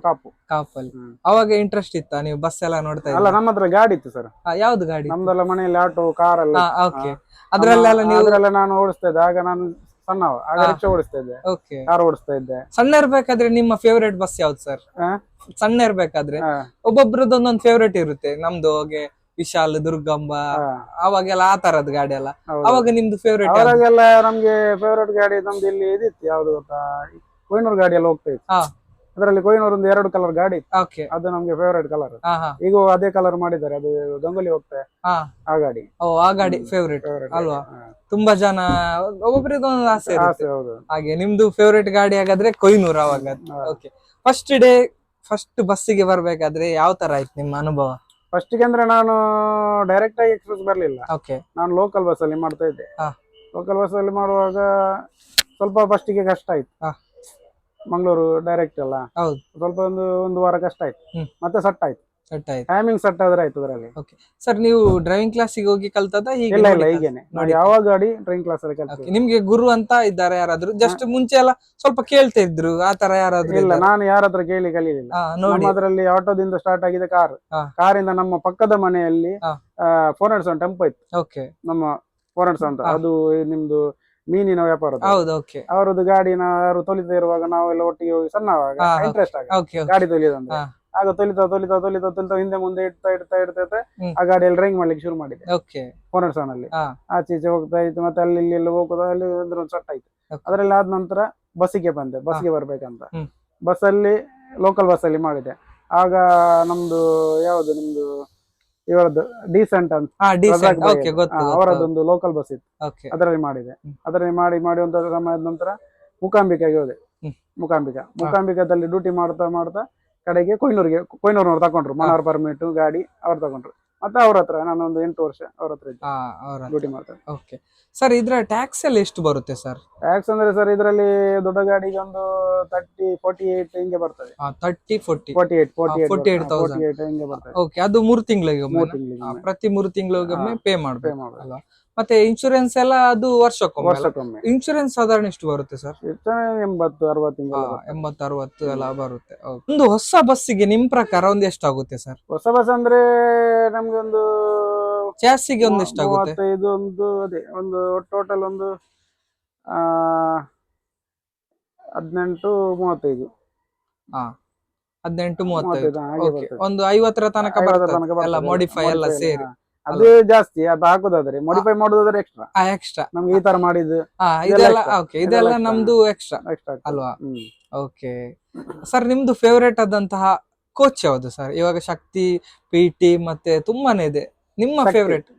ಕಾಪು. ಕಾಪಲ್ಲಿ. ಅವಾಗ ಇಂಟ್ರೆಸ್ಟ್ ಇತ್ತಾ? ನೀವು ಬಸ್ ಎಲ್ಲ ನೋಡ್ತಾ ಅಲ್ಲ ಇದ್ದ ನಮ್ಮ ಹತ್ರ ಗಾಡಿ ಇತ್ತು ಸರ್ ಯಾವ್ದು ಗಾಡಿ ನಮ್ದೆಲ್ಲ ಮನೆಯಲ್ಲಿ ಆಟೋ ಕಾರ್ ಎಲ್ಲ ಓಕೆ ಅದ್ರಲ್ಲೆಲ್ಲ ನೀವು ಅದ್ರಲ್ಲ ನಾನು ಓಡಿಸ್ತಾ ಇದ್ದೆ. ಆಗ ನಾನು ಸಣ್ಣವ ಆಗ ರಿಕ್ಷಾ ಓಡಿಸ್ತಾ ಇದ್ದೆ. ಓಕೆ ಕಾರ್ ಓಡಿಸ್ತಾ ಇದ್ದೆ. ಸಣ್ಣ ಇರ್ಬೇಕಾದ್ರೆ ನಿಮ್ಮ ಫೇವರೇಟ್ ಬಸ್ ಯಾವ್ದು ಸರ್ ಸಣ್ಣ ಇರ್ಬೇಕಾದ್ರೆ ಒಬ್ಬೊಬ್ರದ್ದು ಒಂದೊಂದು ಫೇವರೇಟ್ ಇರುತ್ತೆ. ನಮ್ದು ಹಾಗೆ ವಿಶಾಲ್ ದುರ್ಗಂಬ ಅವಾಗೆಲ್ಲ ಆ ತರದ್ ಗಾಡಿ ಎಲ್ಲ ಅವಾಗ ನಿಮ್ದು ಫೇವರೇಟ್ ಅವಾಗೆಲ್ಲ ನಮ್ಗೆ ಫೇವರೇಟ್ ಗಾಡಿ ನಮ್ದು ಇಲ್ಲಿ ಇದಿತ್ತು ಯಾವ್ದು ಗೊತ್ತಾ? ಕೊಯ್ನೂರು ಗಾಡಿ ಎಲ್ಲ ಹೋಗ್ತಾ ಇತ್ತು. ಅದರಲ್ಲಿ ಕೊಯ್ನೂರ್ ಒಂದು ಎರಡು ಕಲರ್ ಗಾಡಿ ಅದು ನಮ್ಗೆ ಫೇವರೇಟ್ ಕಲರ್ ಈಗ ಅದೇ ಕಲರ್ ಮಾಡಿದ್ದಾರೆ ಅದು ಗಂಗೊಲಿ ಹೋಗ್ತಾ ಹಾ. ಆ ಗಾಡಿ. ಓ ಆ ಗಾಡಿ ಫೇವರೇಟ್ ಅಲ್ವಾ? ತುಂಬಾ ಜನ ಒಬ್ಬೊಬ್ಬರಿಗೆ ಒಂದೊಂದು ಆಸೆ ಹಾಗೆ ನಿಮ್ದು ಫೇವರೇಟ್ ಗಾಡಿ ಹಾಗಾದ್ರೆ ಕೊಯ್ನೂರ್ ಅವಾಗ. ಓಕೆ ಫಸ್ಟ್ ಡೇ ಫಸ್ಟ್ ಬಸ್ಸಿಗೆ ಬರ್ಬೇಕಾದ್ರೆ ಯಾವ ತರ ಆಯ್ತು ನಿಮ್ಮ ಅನುಭವ? ಫಸ್ಟಿಗೆ ಅಂದ್ರೆ ನಾನು ಡೈರೆಕ್ಟ್ ಆಗಿ ಎಕ್ಸ್ಪ್ರೆಸ್ ಬರಲಿಲ್ಲ. ಓಕೆ ನಾನು ಲೋಕಲ್ ಬಸ್ ಅಲ್ಲಿ ಮಾಡ್ತಾ ಇದ್ದೆ. ಹಾ. ಲೋಕಲ್ ಬಸ್ ಅಲ್ಲಿ ಮಾಡುವಾಗ ಸ್ವಲ್ಪ ಫಸ್ಟಿಗೆ ಕಷ್ಟ ಆಯ್ತು. ಹಾ. ಮಂಗಳೂರು ಡೈರೆಕ್ಟ್ ಅಲ್ಲ. ಹೌದು. ಸ್ವಲ್ಪ ಒಂದು ಒಂದು ವಾರ ಕಷ್ಟ ಆಯ್ತು. ಹ್ಮ್. ಮತ್ತೆ ಸಟ್ ಆಯ್ತು. ಸೆಟ್ ಆಯ್ತು ಟೈಮಿಂಗ್ ಸೆಟ್ ಆದ್ರೆ ಆಯ್ತು ಅದರಲ್ಲಿ ಸರ್ ನೀವು ಡ್ರೈವಿಂಗ್ ಕ್ಲಾಸಿಗೆ ಹೋಗಿ ಕಲ್ತದ ಹೀಗೆ ಇಲ್ಲ ಇಲ್ಲ ನೋಡಿ ಹೀಗೇನೆ. ನೋಡಿ. ನೋಡಿ ಯಾವ ಗಾಡಿ ಡ್ರೈವಿಂಗ್ ಕ್ಲಾಸ್ ಅಲ್ಲಿ. ಕಲ್ತು ನಿಮ್ಗೆ ಗುರು ಅಂತ ಇದ್ದಾರೆ ಯಾರಾದ್ರೂ? ಜಸ್ಟ್ ಮುಂಚೆ ಎಲ್ಲ ಸ್ವಲ್ಪ ಕೇಳ್ತಾ ಇದ್ರು ಆ ತರ ಯಾರಾದ್ರೂ ಇಲ್ಲ ನಾನು ಯಾರ ಹತ್ರ ಕೇಳಿ ಕಲೀಲಿಲ್ಲ. ನೋಡಿ. ಅದರಲ್ಲಿ ಆಟೋದಿಂದ ಸ್ಟಾರ್ಟ್ ಆಗಿದೆ ಕಾರ್. ಕಾರಿಂದ ನಮ್ಮ ಪಕ್ಕದ ಮನೆಯಲ್ಲಿ. ಫೋರ್ ಹಂಡ್ರೆಡ್ ಸೆವೆನ್ ಟೆಂಪೋ ಇತ್ತು. ಓಕೆ ನಮ್ಮ ಫೋರ್ ಹಂಡ್ರೆಡ್ ಹಾ. ಅದು ನಿಮ್ದು ಮೀನಿನ ವ್ಯಾಪಾರ ಓಕೆ ಅವರದ್ದು ಗಾಡಿನ ಯಾರು ತೊಲಿತಾ ಇರುವಾಗ ನಾವೆಲ್ಲ ಒಟ್ಟಿಗೆ ಹೋಗಿ ಸಣ್ಣವಾಗ. ಇಂಟ್ರೆಸ್ಟ್ ಆಗ. ಗಾಡಿ ತೊಲಿಯೋದಂದ್ರೆ. ಆಗ ತೊಲಿತಾ ತೊಲಿತಾ ತೊಲಿತಾ ತೊಲಿತಾ ಹಿಂದೆ ಮುಂದೆ ಇಡ್ತಾ ಇಡ್ತಾ ಇಡ್ತಾ ಇರ್ತಾ. ಆ ಗಾಡಿಯಲ್ಲಿ ಡ್ರೈವಿಂಗ್ ಮಾಡ್ಲಿಕ್ಕೆ ಶುರು ಮಾಡಿದೆ. ಫೋರ್ ಸೆವೆನ್ ಅಲ್ಲಿ. ಆಚೆ ಈಚೆ ಹೋಗ್ತಾ ಇತ್ತು ಮತ್ತೆ ಅಲ್ಲಿ ಇಲ್ಲಿ ಎಲ್ಲ ಹೋಗೋದು ಅಲ್ಲಿ ಅಂದ್ರೆ ಒಂದು ಸಟ್ ಆಯ್ತು. ಅದ್ರಲ್ಲಿ ಆದ ನಂತರ ಬಸ್ಸಿಗೆ ಬಂದೆ ಬಸ್ಗೆ ಬರ್ಬೇಕಂತ. ಬಸ್ ಬಸ್ಸಲ್ಲಿ ಲೋಕಲ್ ಬಸ್ ಅಲ್ಲಿ ಮಾಡಿದೆ. ಆಗ ನಮ್ದು ಯಾವುದು ನಿಮ್ದು ಇವರದ್ದು ಡೀಸೆಂಟ್ ಅಂತ. ಅವರದ್ದೊಂದು ಲೋಕಲ್ ಬಸ್ ಇತ್ತು. ಅದರಲ್ಲಿ ಮಾಡಿದೆ. ಅದರಲ್ಲಿ ಮಾಡಿ ಮಾಡಿ ಒಂದು ಸಮಯದ ನಂತರ ಮುಕಾಂಬಿಕಾಗೆ ಹೋದೆ. ಮುಕಾಂಬಿಕಾ ಮುಕಾಂಬಿಕಾದಲ್ಲಿ ಡ್ಯೂಟಿ ಮಾಡ್ತಾ ಮಾಡ್ತಾ ಕಡೆಗೆ ಕೊಯ್ನೂರಿಗೆ ಕೊಯ್ನೂರ್ನವ್ರು ತಗೊಂಡ್ರು ಮನೋರ್ ಪರ್ಮಿಟ್ ಗಾಡಿ ಅವ್ರು ತಗೊಂಡ್ರು ಮತ್ತೆ ಅವ್ರ ಹತ್ರ ನಾನು ಒಂದು ಎಂಟು ವರ್ಷ ಅವ್ರ ಹತ್ರ ಡ್ಯೂಟಿ ಮಾಡ್ತಾರೆ ಓಕೆ ಸರ್ ಇದ್ರ ಟ್ಯಾಕ್ಸ್ ಎಲ್ಲ ಎಷ್ಟು ಬರುತ್ತೆ ಸರ್ ಟ್ಯಾಕ್ಸ್ ಅಂದ್ರೆ ಸರ್ ಇದರಲ್ಲಿ ದೊಡ್ಡ ಗಾಡಿಗೆ ಒಂದು ತರ್ಟಿ ಫೋರ್ಟಿ ಏಟ್ ಹಿಂಗೆ ಬರ್ತದೆ. Thirty forty forty eight forty 48,000. Forty eight ಹಿಂಗೆ ಬರ್ತದೆ. ಓಕೆ ಅದು ಮೂರು ತಿಂಗಳಿಗೆ ಮೂರು ತಿಂಗಳಿಗೆ ಪ್ರತಿ ಮೂರು ತಿಂಗಳಿಗೊಮ್ಮೆ ಪೇ ಪೇ ಮಾಡ್ಬೇಕು ಅಲ್ವಾ ಮತ್ತೆ ಇನ್ಶೂರೆನ್ಸ್ ಎಲ್ಲ ಅದು ವರ್ಷಕ್ಕೊಮ್ಮೆ ವರ್ಷಕ್ಕೊಮ್ಮೆ. ಇನ್ಶೂರೆನ್ಸ್ ಸಾಧಾರಣ ಎಷ್ಟು ಬರುತ್ತೆ ಸರ್ ಎಂಬತ್ತು ಅರವತ್ತು ಎಂಬತ್ತು ಅರವತ್ತು ಎಲ್ಲ ಬರುತ್ತೆ. ಒಂದು ಹೊಸ ಬಸ್ಸಿಗೆ ನಿಮ್ ಪ್ರಕಾರ ಒಂದು ಎಷ್ಟಾಗುತ್ತೆ ಸರ್ ಹೊಸ ಬಸ್ ಅಂದ್ರೆ ನಮ್ಗೆ ಒಂದು ಚಾಸಿಗೆ ಒಂದು ಎಷ್ಟಾಗುತ್ತೆ? ಇದು ಒಂದು ಅದೇ ಒಂದು ಟೋಟಲ್ ಒಂದು ಹದಿನೆಂಟು ಮೂವತ್ತೈದು. ಹಾ ಹದಿನೆಂಟು ಮೂವತ್ತೈದು. ಒಂದು ಐವತ್ತರ ತನಕ. ಎಲ್ಲ ಮಾಡಿಫೈ ಎಲ್ಲ ಸೇರಿ. ಅದು ಜಾಸ್ತಿ ಅದು ಹಾಕುದಾದ್ರೆ ಮಾಡಿಫೈ ಮಾಡೋದಾದ್ರೆ ಎಕ್ಸ್ಟ್ರಾ ಎಕ್ಸ್ಟ್ರಾ ನಮ್ಗೆ ಈ ತರ ಮಾಡಿದ್ದು ಇದೆಲ್ಲ ಓಕೆ ಇದೆಲ್ಲ ನಮ್ದು ಎಕ್ಸ್ಟ್ರಾ ಎಕ್ಸ್ಟ್ರಾ ಅಲ್ವಾ? ಓಕೆ ಸರ್ ನಿಮ್ದು ಫೇವರೇಟ್ ಆದಂತಹ ಕೋಚ್ ಯಾವುದು ಸರ್ ಇವಾಗ ಶಕ್ತಿ ಪಿ ಟಿ ಮತ್ತೆ ತುಂಬಾನೇ ಇದೆ. ನಿಮ್ಮ. ಫೇವರೇಟ್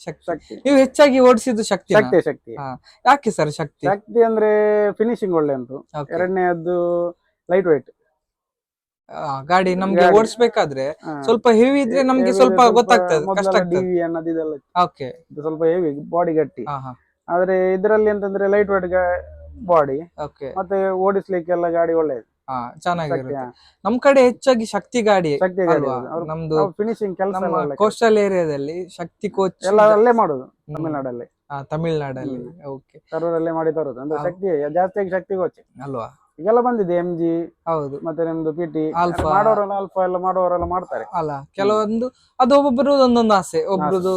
ಶಕ್ತಿ. ನೀವು ಹೆಚ್ಚಾಗಿ ಓಡಿಸಿದ್ದು ಶಕ್ತಿ ಶಕ್ತಿ. ಶಕ್ತಿ ಯಾಕೆ ಸರ್ ಶಕ್ತಿ? ಶಕ್ತಿ ಅಂದ್ರೆ ಫಿನಿಶಿಂಗ್ ಒಳ್ಳೆ ಉಂಟು ಎರಡನೇ ಎರಡನೇದ್ದು ಲೈಟ್ ಆ, ಗಾಡಿ ನಮ್ಗೆ. ಓಡಿಸ್ಬೇಕಾದ್ರೆ ಸ್ವಲ್ಪ ಹೆವಿ ಇದ್ರೆ ನಮ್ಗೆ ಸ್ವಲ್ಪ ಗೊತ್ತಾಗ್ತದೆ ಕಷ್ಟ ಆಗ್ತದೆ. ಡಿವಿ ಅನ್ನೋದು ಇದೆಲ್ಲ ಓಕೆ ಸ್ವಲ್ಪ ಹೆವಿ ಬಾಡಿ ಗಟ್ಟಿ. ಆದ್ರೆ ಇದರಲ್ಲಿ ಅಂತಂದ್ರೆ ಲೈಟ್ weight ಬಾಡಿ ಓಕೆ ಮತ್ತೆ ಓಡಿಸ್ಲಿಕ್ಕೆಲ್ಲ ಗಾಡಿ ಒಳ್ಳೇದು ಚೆನ್ನಾಗಿರುತ್ತೆ. ನಮ್ ಕಡೆ ಹೆಚ್ಚಾಗಿ ಶಕ್ತಿ ಗಾಡಿ ನಮ್ದು ಫಿನಿಶಿಂಗ್ ಕೆಲಸ ಕೋಸ್ಟಲ್ ಏರಿಯಾದಲ್ಲಿ ಶಕ್ತಿ ಕೋಚ್ ಎಲ್ಲ ಅಲ್ಲೇ ಮಾಡುದು ತಮಿಳ್ನಾಡಲ್ಲಿ. ತಮಿಳ್ನಾಡಲ್ಲಿ. ಓಕೆ ಕರೂರಲ್ಲೇ ಮಾಡಿ ತರುದು. ಅಂದ್ರೆ. ಶಕ್ತಿ ಜಾಸ್ತಿಯಾಗಿ ಶಕ್ತಿ ಕೋಚ್ ಅಲ್ವಾ? ಈಗೆಲ್ಲ ಬಂದಿದೆ ಎಂ ಜಿ ಹೌದು. ಮತ್ತೆ ನಿಮ್ದು ಪಿಟಿ Alpha. ಮಾಡೋರೆಲ್ಲ ಆಲ್ಫಾ ಎಲ್ಲ ಮಾಡುವವರೆಲ್ಲ ಮಾಡ್ತಾರೆ. ಅಲ್ಲ ಕೆಲವೊಂದು ಅದು ಒಬ್ಬೊಬ್ಬರು ಒಂದೊಂದು ಆಸೆ ಒಬ್ರದ್ದು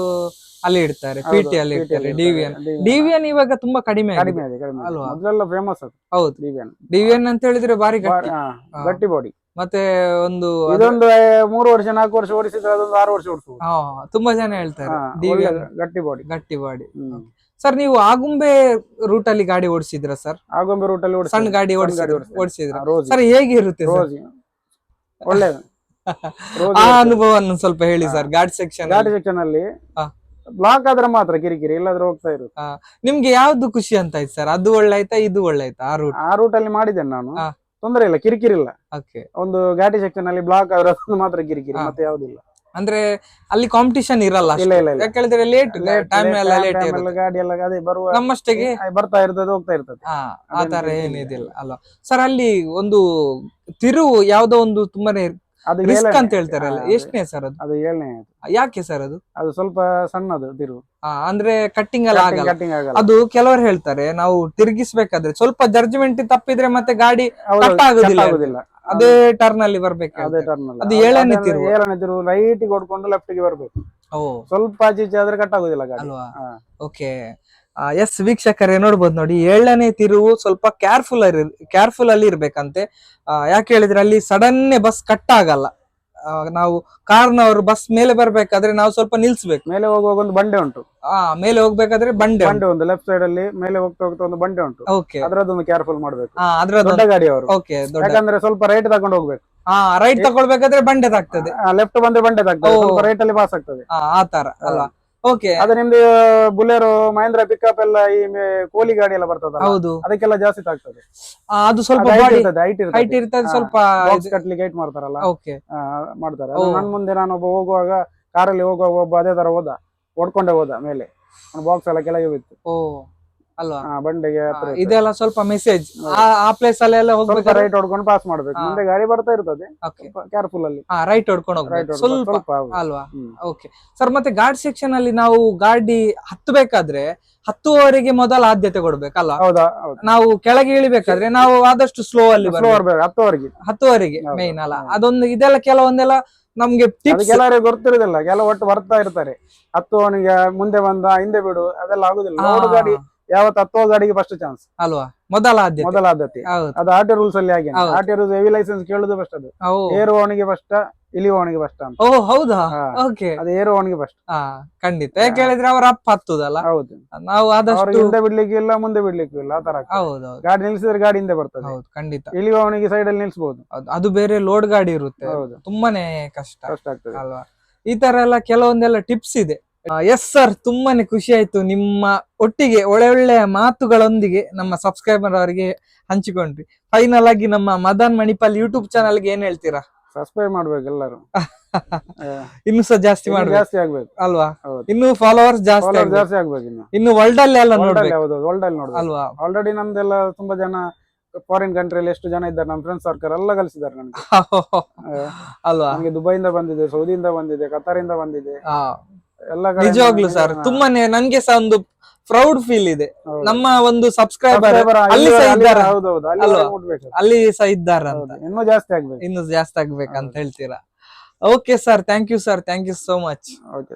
ಅಲ್ಲಿ ಇಡ್ತಾರೆ ಪಿಟಿ ಅಲ್ಲಿ ಇಡ್ತಾರೆ ಡಿವಿಎನ್ ಡಿವಿಎನ್ ಇವಾಗ ತುಂಬಾ ಕಡಿಮೆ ಕಡಿಮೆ ಅಲ್ವಾ? ಮೊದಲೆಲ್ಲ ಫೇಮಸ್ ಅದು. ಹೌದು. ಡಿವಿಎನ್ ಡಿವಿಎನ್ ಅಂತ ಹೇಳಿದ್ರೆ ಬಾರಿ ಗಟ್ಟಿ. ಬಾಡಿ ಮತ್ತೆ ಒಂದು ಇದೊಂದು ಮೂರು ವರ್ಷ ನಾಲ್ಕು ವರ್ಷ ಓಡಿಸಿದ್ರೆ ಅದೊಂದು ಆರು ವರ್ಷ ಓಡಿಸಬಹುದು ಹಾ ತುಂಬಾ ಜನ ಹೇಳ್ತಾರೆ ಡಿವಿಎನ್ ಗಟ್ಟಿ ಬಾಡಿ ಗಟ್ಟಿ ಬಾಡಿ ಸರ್ ನೀವು ಆಗುಂಬೆ ರೂಟ್ ಅಲ್ಲಿ ಗಾಡಿ ಓಡಿಸಿದ್ರ ಸರ್ ಆಗುಂಬೆ ರೂಟ್ ಅಲ್ಲಿ ಸಣ್ಣ ಗಾಡಿ ಓಡಿಸಿದ್ರ? ಸರ್ ಹೇಗಿರುತ್ತೆ ಒಳ್ಳೇದು. ಆ ಅನುಭವ ಅನುಭವವನ್ನು ಸ್ವಲ್ಪ ಹೇಳಿ ಸರ್ ಗಾಡಿ ಸೆಕ್ಷನ್ ಗಾಡಿ ಸೆಕ್ಷನ್ ಅಲ್ಲಿ. ಬ್ಲಾಕ್ ಆದ್ರೆ ಮಾತ್ರ ಕಿರಿಕಿರಿ ಇಲ್ಲಾದ್ರೆ ಹೋಗ್ತಾ ಇರುತ್ತೆ. ನಿಮ್ಗೆ ಯಾವ್ದು ಖುಷಿ ಅಂತ ಆಯ್ತು ಸರ್ ಅದು ಒಳ್ಳೆ ಆಯ್ತಾ ಇದು ಒಳ್ಳೆ ಆಯ್ತಾ ಆ ರೂಟ್ ಆ ರೂಟ್ ಅಲ್ಲಿ ಮಾಡಿದ್ದೇನೆ ನಾನು. ತೊಂದರೆ ಇಲ್ಲ ಕಿರಿಕಿರಿ ಇಲ್ಲ. ಒಂದು ಗಾಡಿ ಸೆಕ್ಷನ್ ಅಲ್ಲಿ ಬ್ಲಾಕ್ ಆದ್ರೆ ಮಾತ್ರ ಕಿರಿಕಿರಿ ಮತ್ತೆ ಯಾವ್ದಿಲ್ಲ ಅಂದ್ರೆ ಅಲ್ಲಿ ಕಾಂಪಿಟಿಷನ್ ಇರಲ್ಲ. ಇಲ್ಲ ಇಲ್ಲ ಇಲ್ಲ ಯಾಕೆ ಹೇಳಿದ್ರೆ ಲೇಟ್ ಟೈಮ್ ಎಲ್ಲ ಲೇಟ್ ಇರುತ್ತೆ ಗಾಡಿ ಎಲ್ಲ ಅದೇ ಬರುವ ನಮ್ಮಷ್ಟಕ್ಕೆ ಬರ್ತಾ ಇರ್ತದೆ ಹೋಗ್ತಾ ಇರ್ತದೆ ಹಾ ಆ ತರ. ಏನಿದಿಲ್ಲ ಅಲ್ವಾ ಸರ್ ಅಲ್ಲಿ ಒಂದು ತಿರುವು ಯಾವ್ದೋ ಒಂದು ತುಂಬಾನೇ ಅದು ರಿಸ್ಕ್ ಅಂತ ಹೇಳ್ತಾರಲ್ಲ ಎಷ್ಟನೇ ಸರ್ ಅದು? ಅದು ಏಳನೇ ಯಾಕೆ ಸರ್ ಅದು? ಅದು ಸ್ವಲ್ಪ ಸಣ್ಣದು ತಿರು ಹಾ ಅಂದ್ರೆ ಕಟ್ಟಿಂಗ್ ಎಲ್ಲ ಆಗಲ್ಲ. ಕಟ್ಟಿಂಗ್ ಆಗಲ್ಲ. ಅದು ಕೆಲವರು ಹೇಳ್ತಾರೆ ನಾವು ತಿರುಗಿಸ್ಬೇಕಾದ್ರೆ ಸ್ವಲ್ಪ ಜಡ್ಜ್ಮೆಂಟ್ ತಪ್ಪಿದ್ರೆ ಮತ್ತೆ ಗಾಡಿ ಹೌದು, ಕಟ್ ಆಗುದಿಲ್ಲ cut ಆಗುದಿಲ್ಲ. ಅದೇ ಟರ್ನ್ ಅಲ್ಲಿ ಬರ್ಬೇಕು ಅದೇ ಟರ್ನ್ ಅದು ಏಳನೇ ತಿರುವು. ಏಳನೇ ತಿರುವು ಲೈಟ್ ಹೊಡ್ಕೊಂಡು ಲೆಫ್ಟ್ಗೆ ಬರ್ಬೇಕು. ಓ. ಸ್ವಲ್ಪ ಆಚೆ ಈಚೆ ಆದ್ರೆ ಕಟ್ ಆಗುದಿಲ್ಲ ಗಾಡಿ. ಅಲ್ವಾ? ಹಾ. ಓಕೆ ಎಸ್ ವೀಕ್ಷಕರೇ ನೋಡ್ಬೋದು ನೋಡಿ ಏಳನೇ ತಿರುವು ಸ್ವಲ್ಪ ಕೇರ್ಫುಲ್ ಕೇರ್ಫುಲ್ ಅಲ್ಲಿ ಇರ್ಬೇಕಂತೆ. ಯಾಕೆ ಹೇಳಿದ್ರೆ ಅಲ್ಲಿ ಸಡನ್ನೇ ಬಸ್ ಕಟ್ ಆಗಲ್ಲ. ನಾವು ನಾವು ಕಾರ್ನವರು ಬಸ್ ಮೇಲೆ ಬರ್ಬೇಕಾದ್ರೆ ನಾವು ಸ್ವಲ್ಪ ನಿಲ್ಸ್ಬೇಕು. ಮೇಲೆ ಹೋಗುವಾಗ ಒಂದು ಬಂಡೆ ಉಂಟು. ಆ ಮೇಲೆ ಹೋಗ್ಬೇಕಾದ್ರೆ ಬಂಡೆ ಬಂಡೆ ಒಂದು ಲೆಫ್ಟ್ ಸೈಡ್ ಅಲ್ಲಿ ಮೇಲೆ ಹೋಗ್ತಾ ಹೋಗ್ತಾ ಒಂದು ಬಂಡೆ ಉಂಟು. ಓಕೆ ಅದ್ರದ್ದೊಂದು ಕೇರ್ಫುಲ್ ಮಾಡ್ಬೇಕು. ದೊಡ್ಡ ಗಾಡಿ ಅವರು. ಓಕೆ ಯಾಕಂದ್ರೆ ಸ್ವಲ್ಪ ರೈಟ್ ತಗೊಂಡು ಹೋಗ್ಬೇಕು. ಹಾ ರೈಟ್ ತಗೊಳ್ಬೇಕಾದ್ರೆ ಬಂಡೆ ತಾಗ್ತದೆ. ಲೆಫ್ಟ್ ಬಂದ್ರೆ ಬಂಡೆ ತಾಗ್ತದೆ. ರೈಟ್ ಅಲ್ಲಿ ಪಾಸ್ ಆಗ್ತದೆ. ಆ ಆ ತರ ಅಲ್ವಾ ಓಕೆ ಅದು ನಿಮ್ದು ಬುಲೆರೋ ಮಹೇಂದ್ರ ಪಿಕಪ್ ಎಲ್ಲ ಈ ಕೋಲಿ ಗಾಡಿ ಎಲ್ಲ ಬರ್ತದಲ್ಲ? ಹೌದು. ಅದಕ್ಕೆಲ್ಲ ಜಾಸ್ತಿ ಆಗ್ತದೆ ಅದು ಸ್ವಲ್ಪ ಹೈಟ್ ಇರ್ತದೆ ಸ್ವಲ್ಪ ಕಟ್ಲಿಕ್ಕೆ ಹೈಟ್ ಮಾಡ್ತಾರಲ್ಲ? ಓಕೆ ಮಾಡ್ತಾರೆ. ನನ್ ಮುಂದೆ ನಾನು ಒಬ್ಬ ಹೋಗುವಾಗ ಕಾರಲ್ಲಿ ಹೋಗುವಾಗ ಒಬ್ಬ ಅದೇ ತರ ಹೋದ ಓಡ್ಕೊಂಡೆ ಹೋದ ಮೇಲೆ. ಬಾಕ್ಸ್ ಎಲ್ಲ ಕೆಳಗೆ ಬಿತ್ತು. ಅಲ್ವಾ? ಬಂಡೆಗೆ ಇದೆಲ್ಲ ಸ್ವಲ್ಪ ಮೆಸೇಜ್ ಆ ಪ್ಲೇಸ್ ಅಲ್ಲೆಲ್ಲ ಸ್ವಲ್ಪ ಹೋಗ್ಬೇಕಾದ್ರೆ? ರೈಟ್ ಹೊಡ್ಕೊಂಡು ಪಾಸ್ ಮಾಡ್ಬೇಕು. ಮುಂದೆ ಗಾಡಿ ಬರ್ತಾ ಇರ್ತದೆ. ಕೇರ್ಫುಲ್ ಅಲ್ಲಿ. ರೈಟ್ ಹೊಡ್ಕೊಂಡು ಹೋಗ್ಬೇಕು. ಸ್ವಲ್ಪ ಅಲ್ವಾ? ಓಕೆ ಸರ್ ಮತ್ತೆ ಗಾರ್ಡ್ ಸೆಕ್ಷನ್ ಅಲ್ಲಿ ನಾವು ಗಾಡಿ ಹತ್ತಬೇಕಾದ್ರೆ ಹತ್ತುವರೆಗೆ ಮೊದಲ ಆದ್ಯತೆ ಕೊಡ್ಬೇಕಲ್ಲ ನಾವು ಕೆಳಗೆ ಇಳಿಬೇಕಾದ್ರೆ ನಾವು ಆದಷ್ಟು ಸ್ಲೋ ಅಲ್ಲಿ ಸ್ಲೋ ಬರ್ಬೇಕು. ಬರ್ಬೇಕು ಹತ್ತುವರೆಗೆ. ಹತ್ತುವರೆಗೆ ಮೇನ್ ಅಲ್ಲ. ಅದೊಂದು ಇದೆಲ್ಲ ಕೆಲವೊಂದೆಲ್ಲ ನಮ್ಗೆ ಕೆಲವರಿಗೆ ಗೊತ್ತಿರುದಿಲ್ಲ. ಕೆಲ ಒಟ್ಟು ಬರ್ತಾ ಇರ್ತಾರೆ. ಹತ್ತು ಅವನಿಗೆ ಮುಂದೆ ಬಂದ ಹಿಂದೆ ಬಿಡು ಅದೆಲ್ಲ ಆಗುದಿಲ್ಲ. ಗಾಡಿ. ಯಾವತ್ತು ಹತ್ತುವ ಗಾಡಿಗೆ ಫಸ್ಟ್ ಚಾನ್ಸ್ ಅಲ್ವಾ? ಮೊದಲ ಆದ್ಯತೆ. ಮೊದಲ ಆದ್ಯತೆ. ಹೌದು. ಅದು ಆಟೋ ರೂಲ್ಸ್ ಅಲ್ಲಿ ಹಾಗೆ ಹೌದು. ಆರ್ ರೂಲ್ಸ್ ಹೆವಿ ಲೈಸೆನ್ಸ್ ಕೇಳುದು ಫಸ್ಟ್ ಅದು. ಓ. ಏರುವವನಿಗೆ ಫಸ್ಟ್ ಇಳಿಯುವವನಿಗೆ ಫಸ್ಟ್ ಅಂತ. ಓ ಹೌದಾ? ಹಾ. ಓಕೆ ಅದು ಏರುವವನಿಗೆ ಫಸ್ಟ್ ಹಾ ಖಂಡಿತ. ಯಾಕೆ ಹೇಳಿದ್ರೆ ಅವ್ರ ಅಪ್ಪ ಹತ್ತುದಲ್ಲ? ಹೌದು. ನಾವು ಅವ್ರಿಗೆ ಆದಷ್ಟು ಹಿಂದೆ ಬಿಡ್ಲಿಕ್ಕೆ ಇಲ್ಲ ಮುಂದೆ ಬಿಡ್ಲಿಕ್ಕೆ ಇಲ್ಲ ಆತರ ತರ ಹೌದು ಗಾಡಿ ನಿಲ್ಸಿದ್ರೆ ಗಾಡಿ ಹಿಂದೆ ಬರ್ತದೆ. ಹೌದು ಖಂಡಿತ. ಇಳಿಯುವವನಿಗೆ ಸೈಡ್ ಅಲ್ಲಿ ನಿಲ್ಸಬಹುದು ಹೌದು. ಅದು ಬೇರೆ ಲೋಡ್ ಗಾಡಿ ಇರುತ್ತೆ. ಹೌದು. ತುಂಬಾನೇ ಕಷ್ಟ. ಕಷ್ಟ ಆಗ್ತದೆ. ಅಲ್ವಾ? ಈ ತರ ಎಲ್ಲ ಕೆಲವೊಂದೆಲ್ಲ ಟಿಪ್ಸ್ ಇದೆ. ಎಸ್ ಸರ್ ತುಂಬಾನೇ ಖುಷಿ ಆಯ್ತು. ನಿಮ್ಮ ಒಟ್ಟಿಗೆ ಒಳ್ಳೆ ಒಳ್ಳೆ ಮಾತುಗಳೊಂದಿಗೆ ನಮ್ಮ ಸಬ್ಸ್ಕ್ರೈಬರ್ ಅವರಿಗೆ ಹಂಚಿಕೊಂಡ್ರಿ. ಫೈನಲ್ ಆಗಿ ನಮ್ಮ ಮದನ್ ಮಣಿಪಾಲ್ ಯೂಟ್ಯೂಬ್ ಚಾನಲ್ಗೆ ಏನ್ ಹೇಳ್ತೀರಾ? ಸಬ್ಸ್ಕ್ರೈಬ್ ಮಾಡ್ಬೇಕು ಎಲ್ಲರೂ. ಇನ್ನು ಸಹ ಜಾಸ್ತಿ ಮಾಡ್ಬೇಕು. ಜಾಸ್ತಿ ಆಗ್ಬೇಕು. ಅಲ್ವಾ? ಇನ್ನು ಫಾಲೋವರ್ಸ್ ಜಾಸ್ತಿ. ಜಾಸ್ತಿ ಆಗ್ಬೇಕು ಇನ್ನು. ಇನ್ನು ವರ್ಲ್ಡ್ ಅಲ್ಲಿ ಎಲ್ಲ World ಅಲ್ಲಿ ನೋಡ್ಬೇಕು. ವರ್ಲ್ಡ್ ಅಲ್ಲಿ ನೋಡ್ಬೇಕು. ಅಲ್ವಾ? ಆಲ್ರೆಡಿ ನಮ್ದೆಲ್ಲ ತುಂಬಾ ಜನ ಫಾರಿನ್ ಕಂಟ್ರಿಯಲ್ಲಿ ಎಷ್ಟು ಜನ ಇದ್ದಾರೆ? ನಮ್ಮ ಫ್ರೆಂಡ್ಸ್ ಸರ್ಕಲ್ ಎಲ್ಲ ಕಲಿಸಿದ್ದಾರೆ ನನಗೆ ಅಲ್ವಾ? ನಮಗೆ ದುಬೈಯಿಂದ ಬಂದಿದೆ ಸೌದಿಯಿಂದ ಬಂದಿದೆ ಕತಾರಿಂದ ಬಂದಿದೆ. ನಿಜವಾಗ್ಲು ಸರ್. ತುಂಬಾನೇ ನನ್ಗೆ ಸಹ ಒಂದು ಪ್ರೌಡ್ ಫೀಲ್ ಇದೆ. ನಮ್ಮ ಒಂದು ಸಬ್ಸ್ಕ್ರೈಬರ್ ಅಲ್ಲಿ ಸಹ ಇದ್ದಾರೆ? ಅಲ್ಲಿ ಸಹ ಇದ್ದಾರ ಅಂತ? ಇನ್ನೂ ಜಾಸ್ತಿ ಆಗ್ಬೇಕು. ಇನ್ನೂ ಜಾಸ್ತಿ ಆಗ್ಬೇಕಂತ ಹೇಳ್ತೀರಾ? Okay sir thank you sir thank you so much okay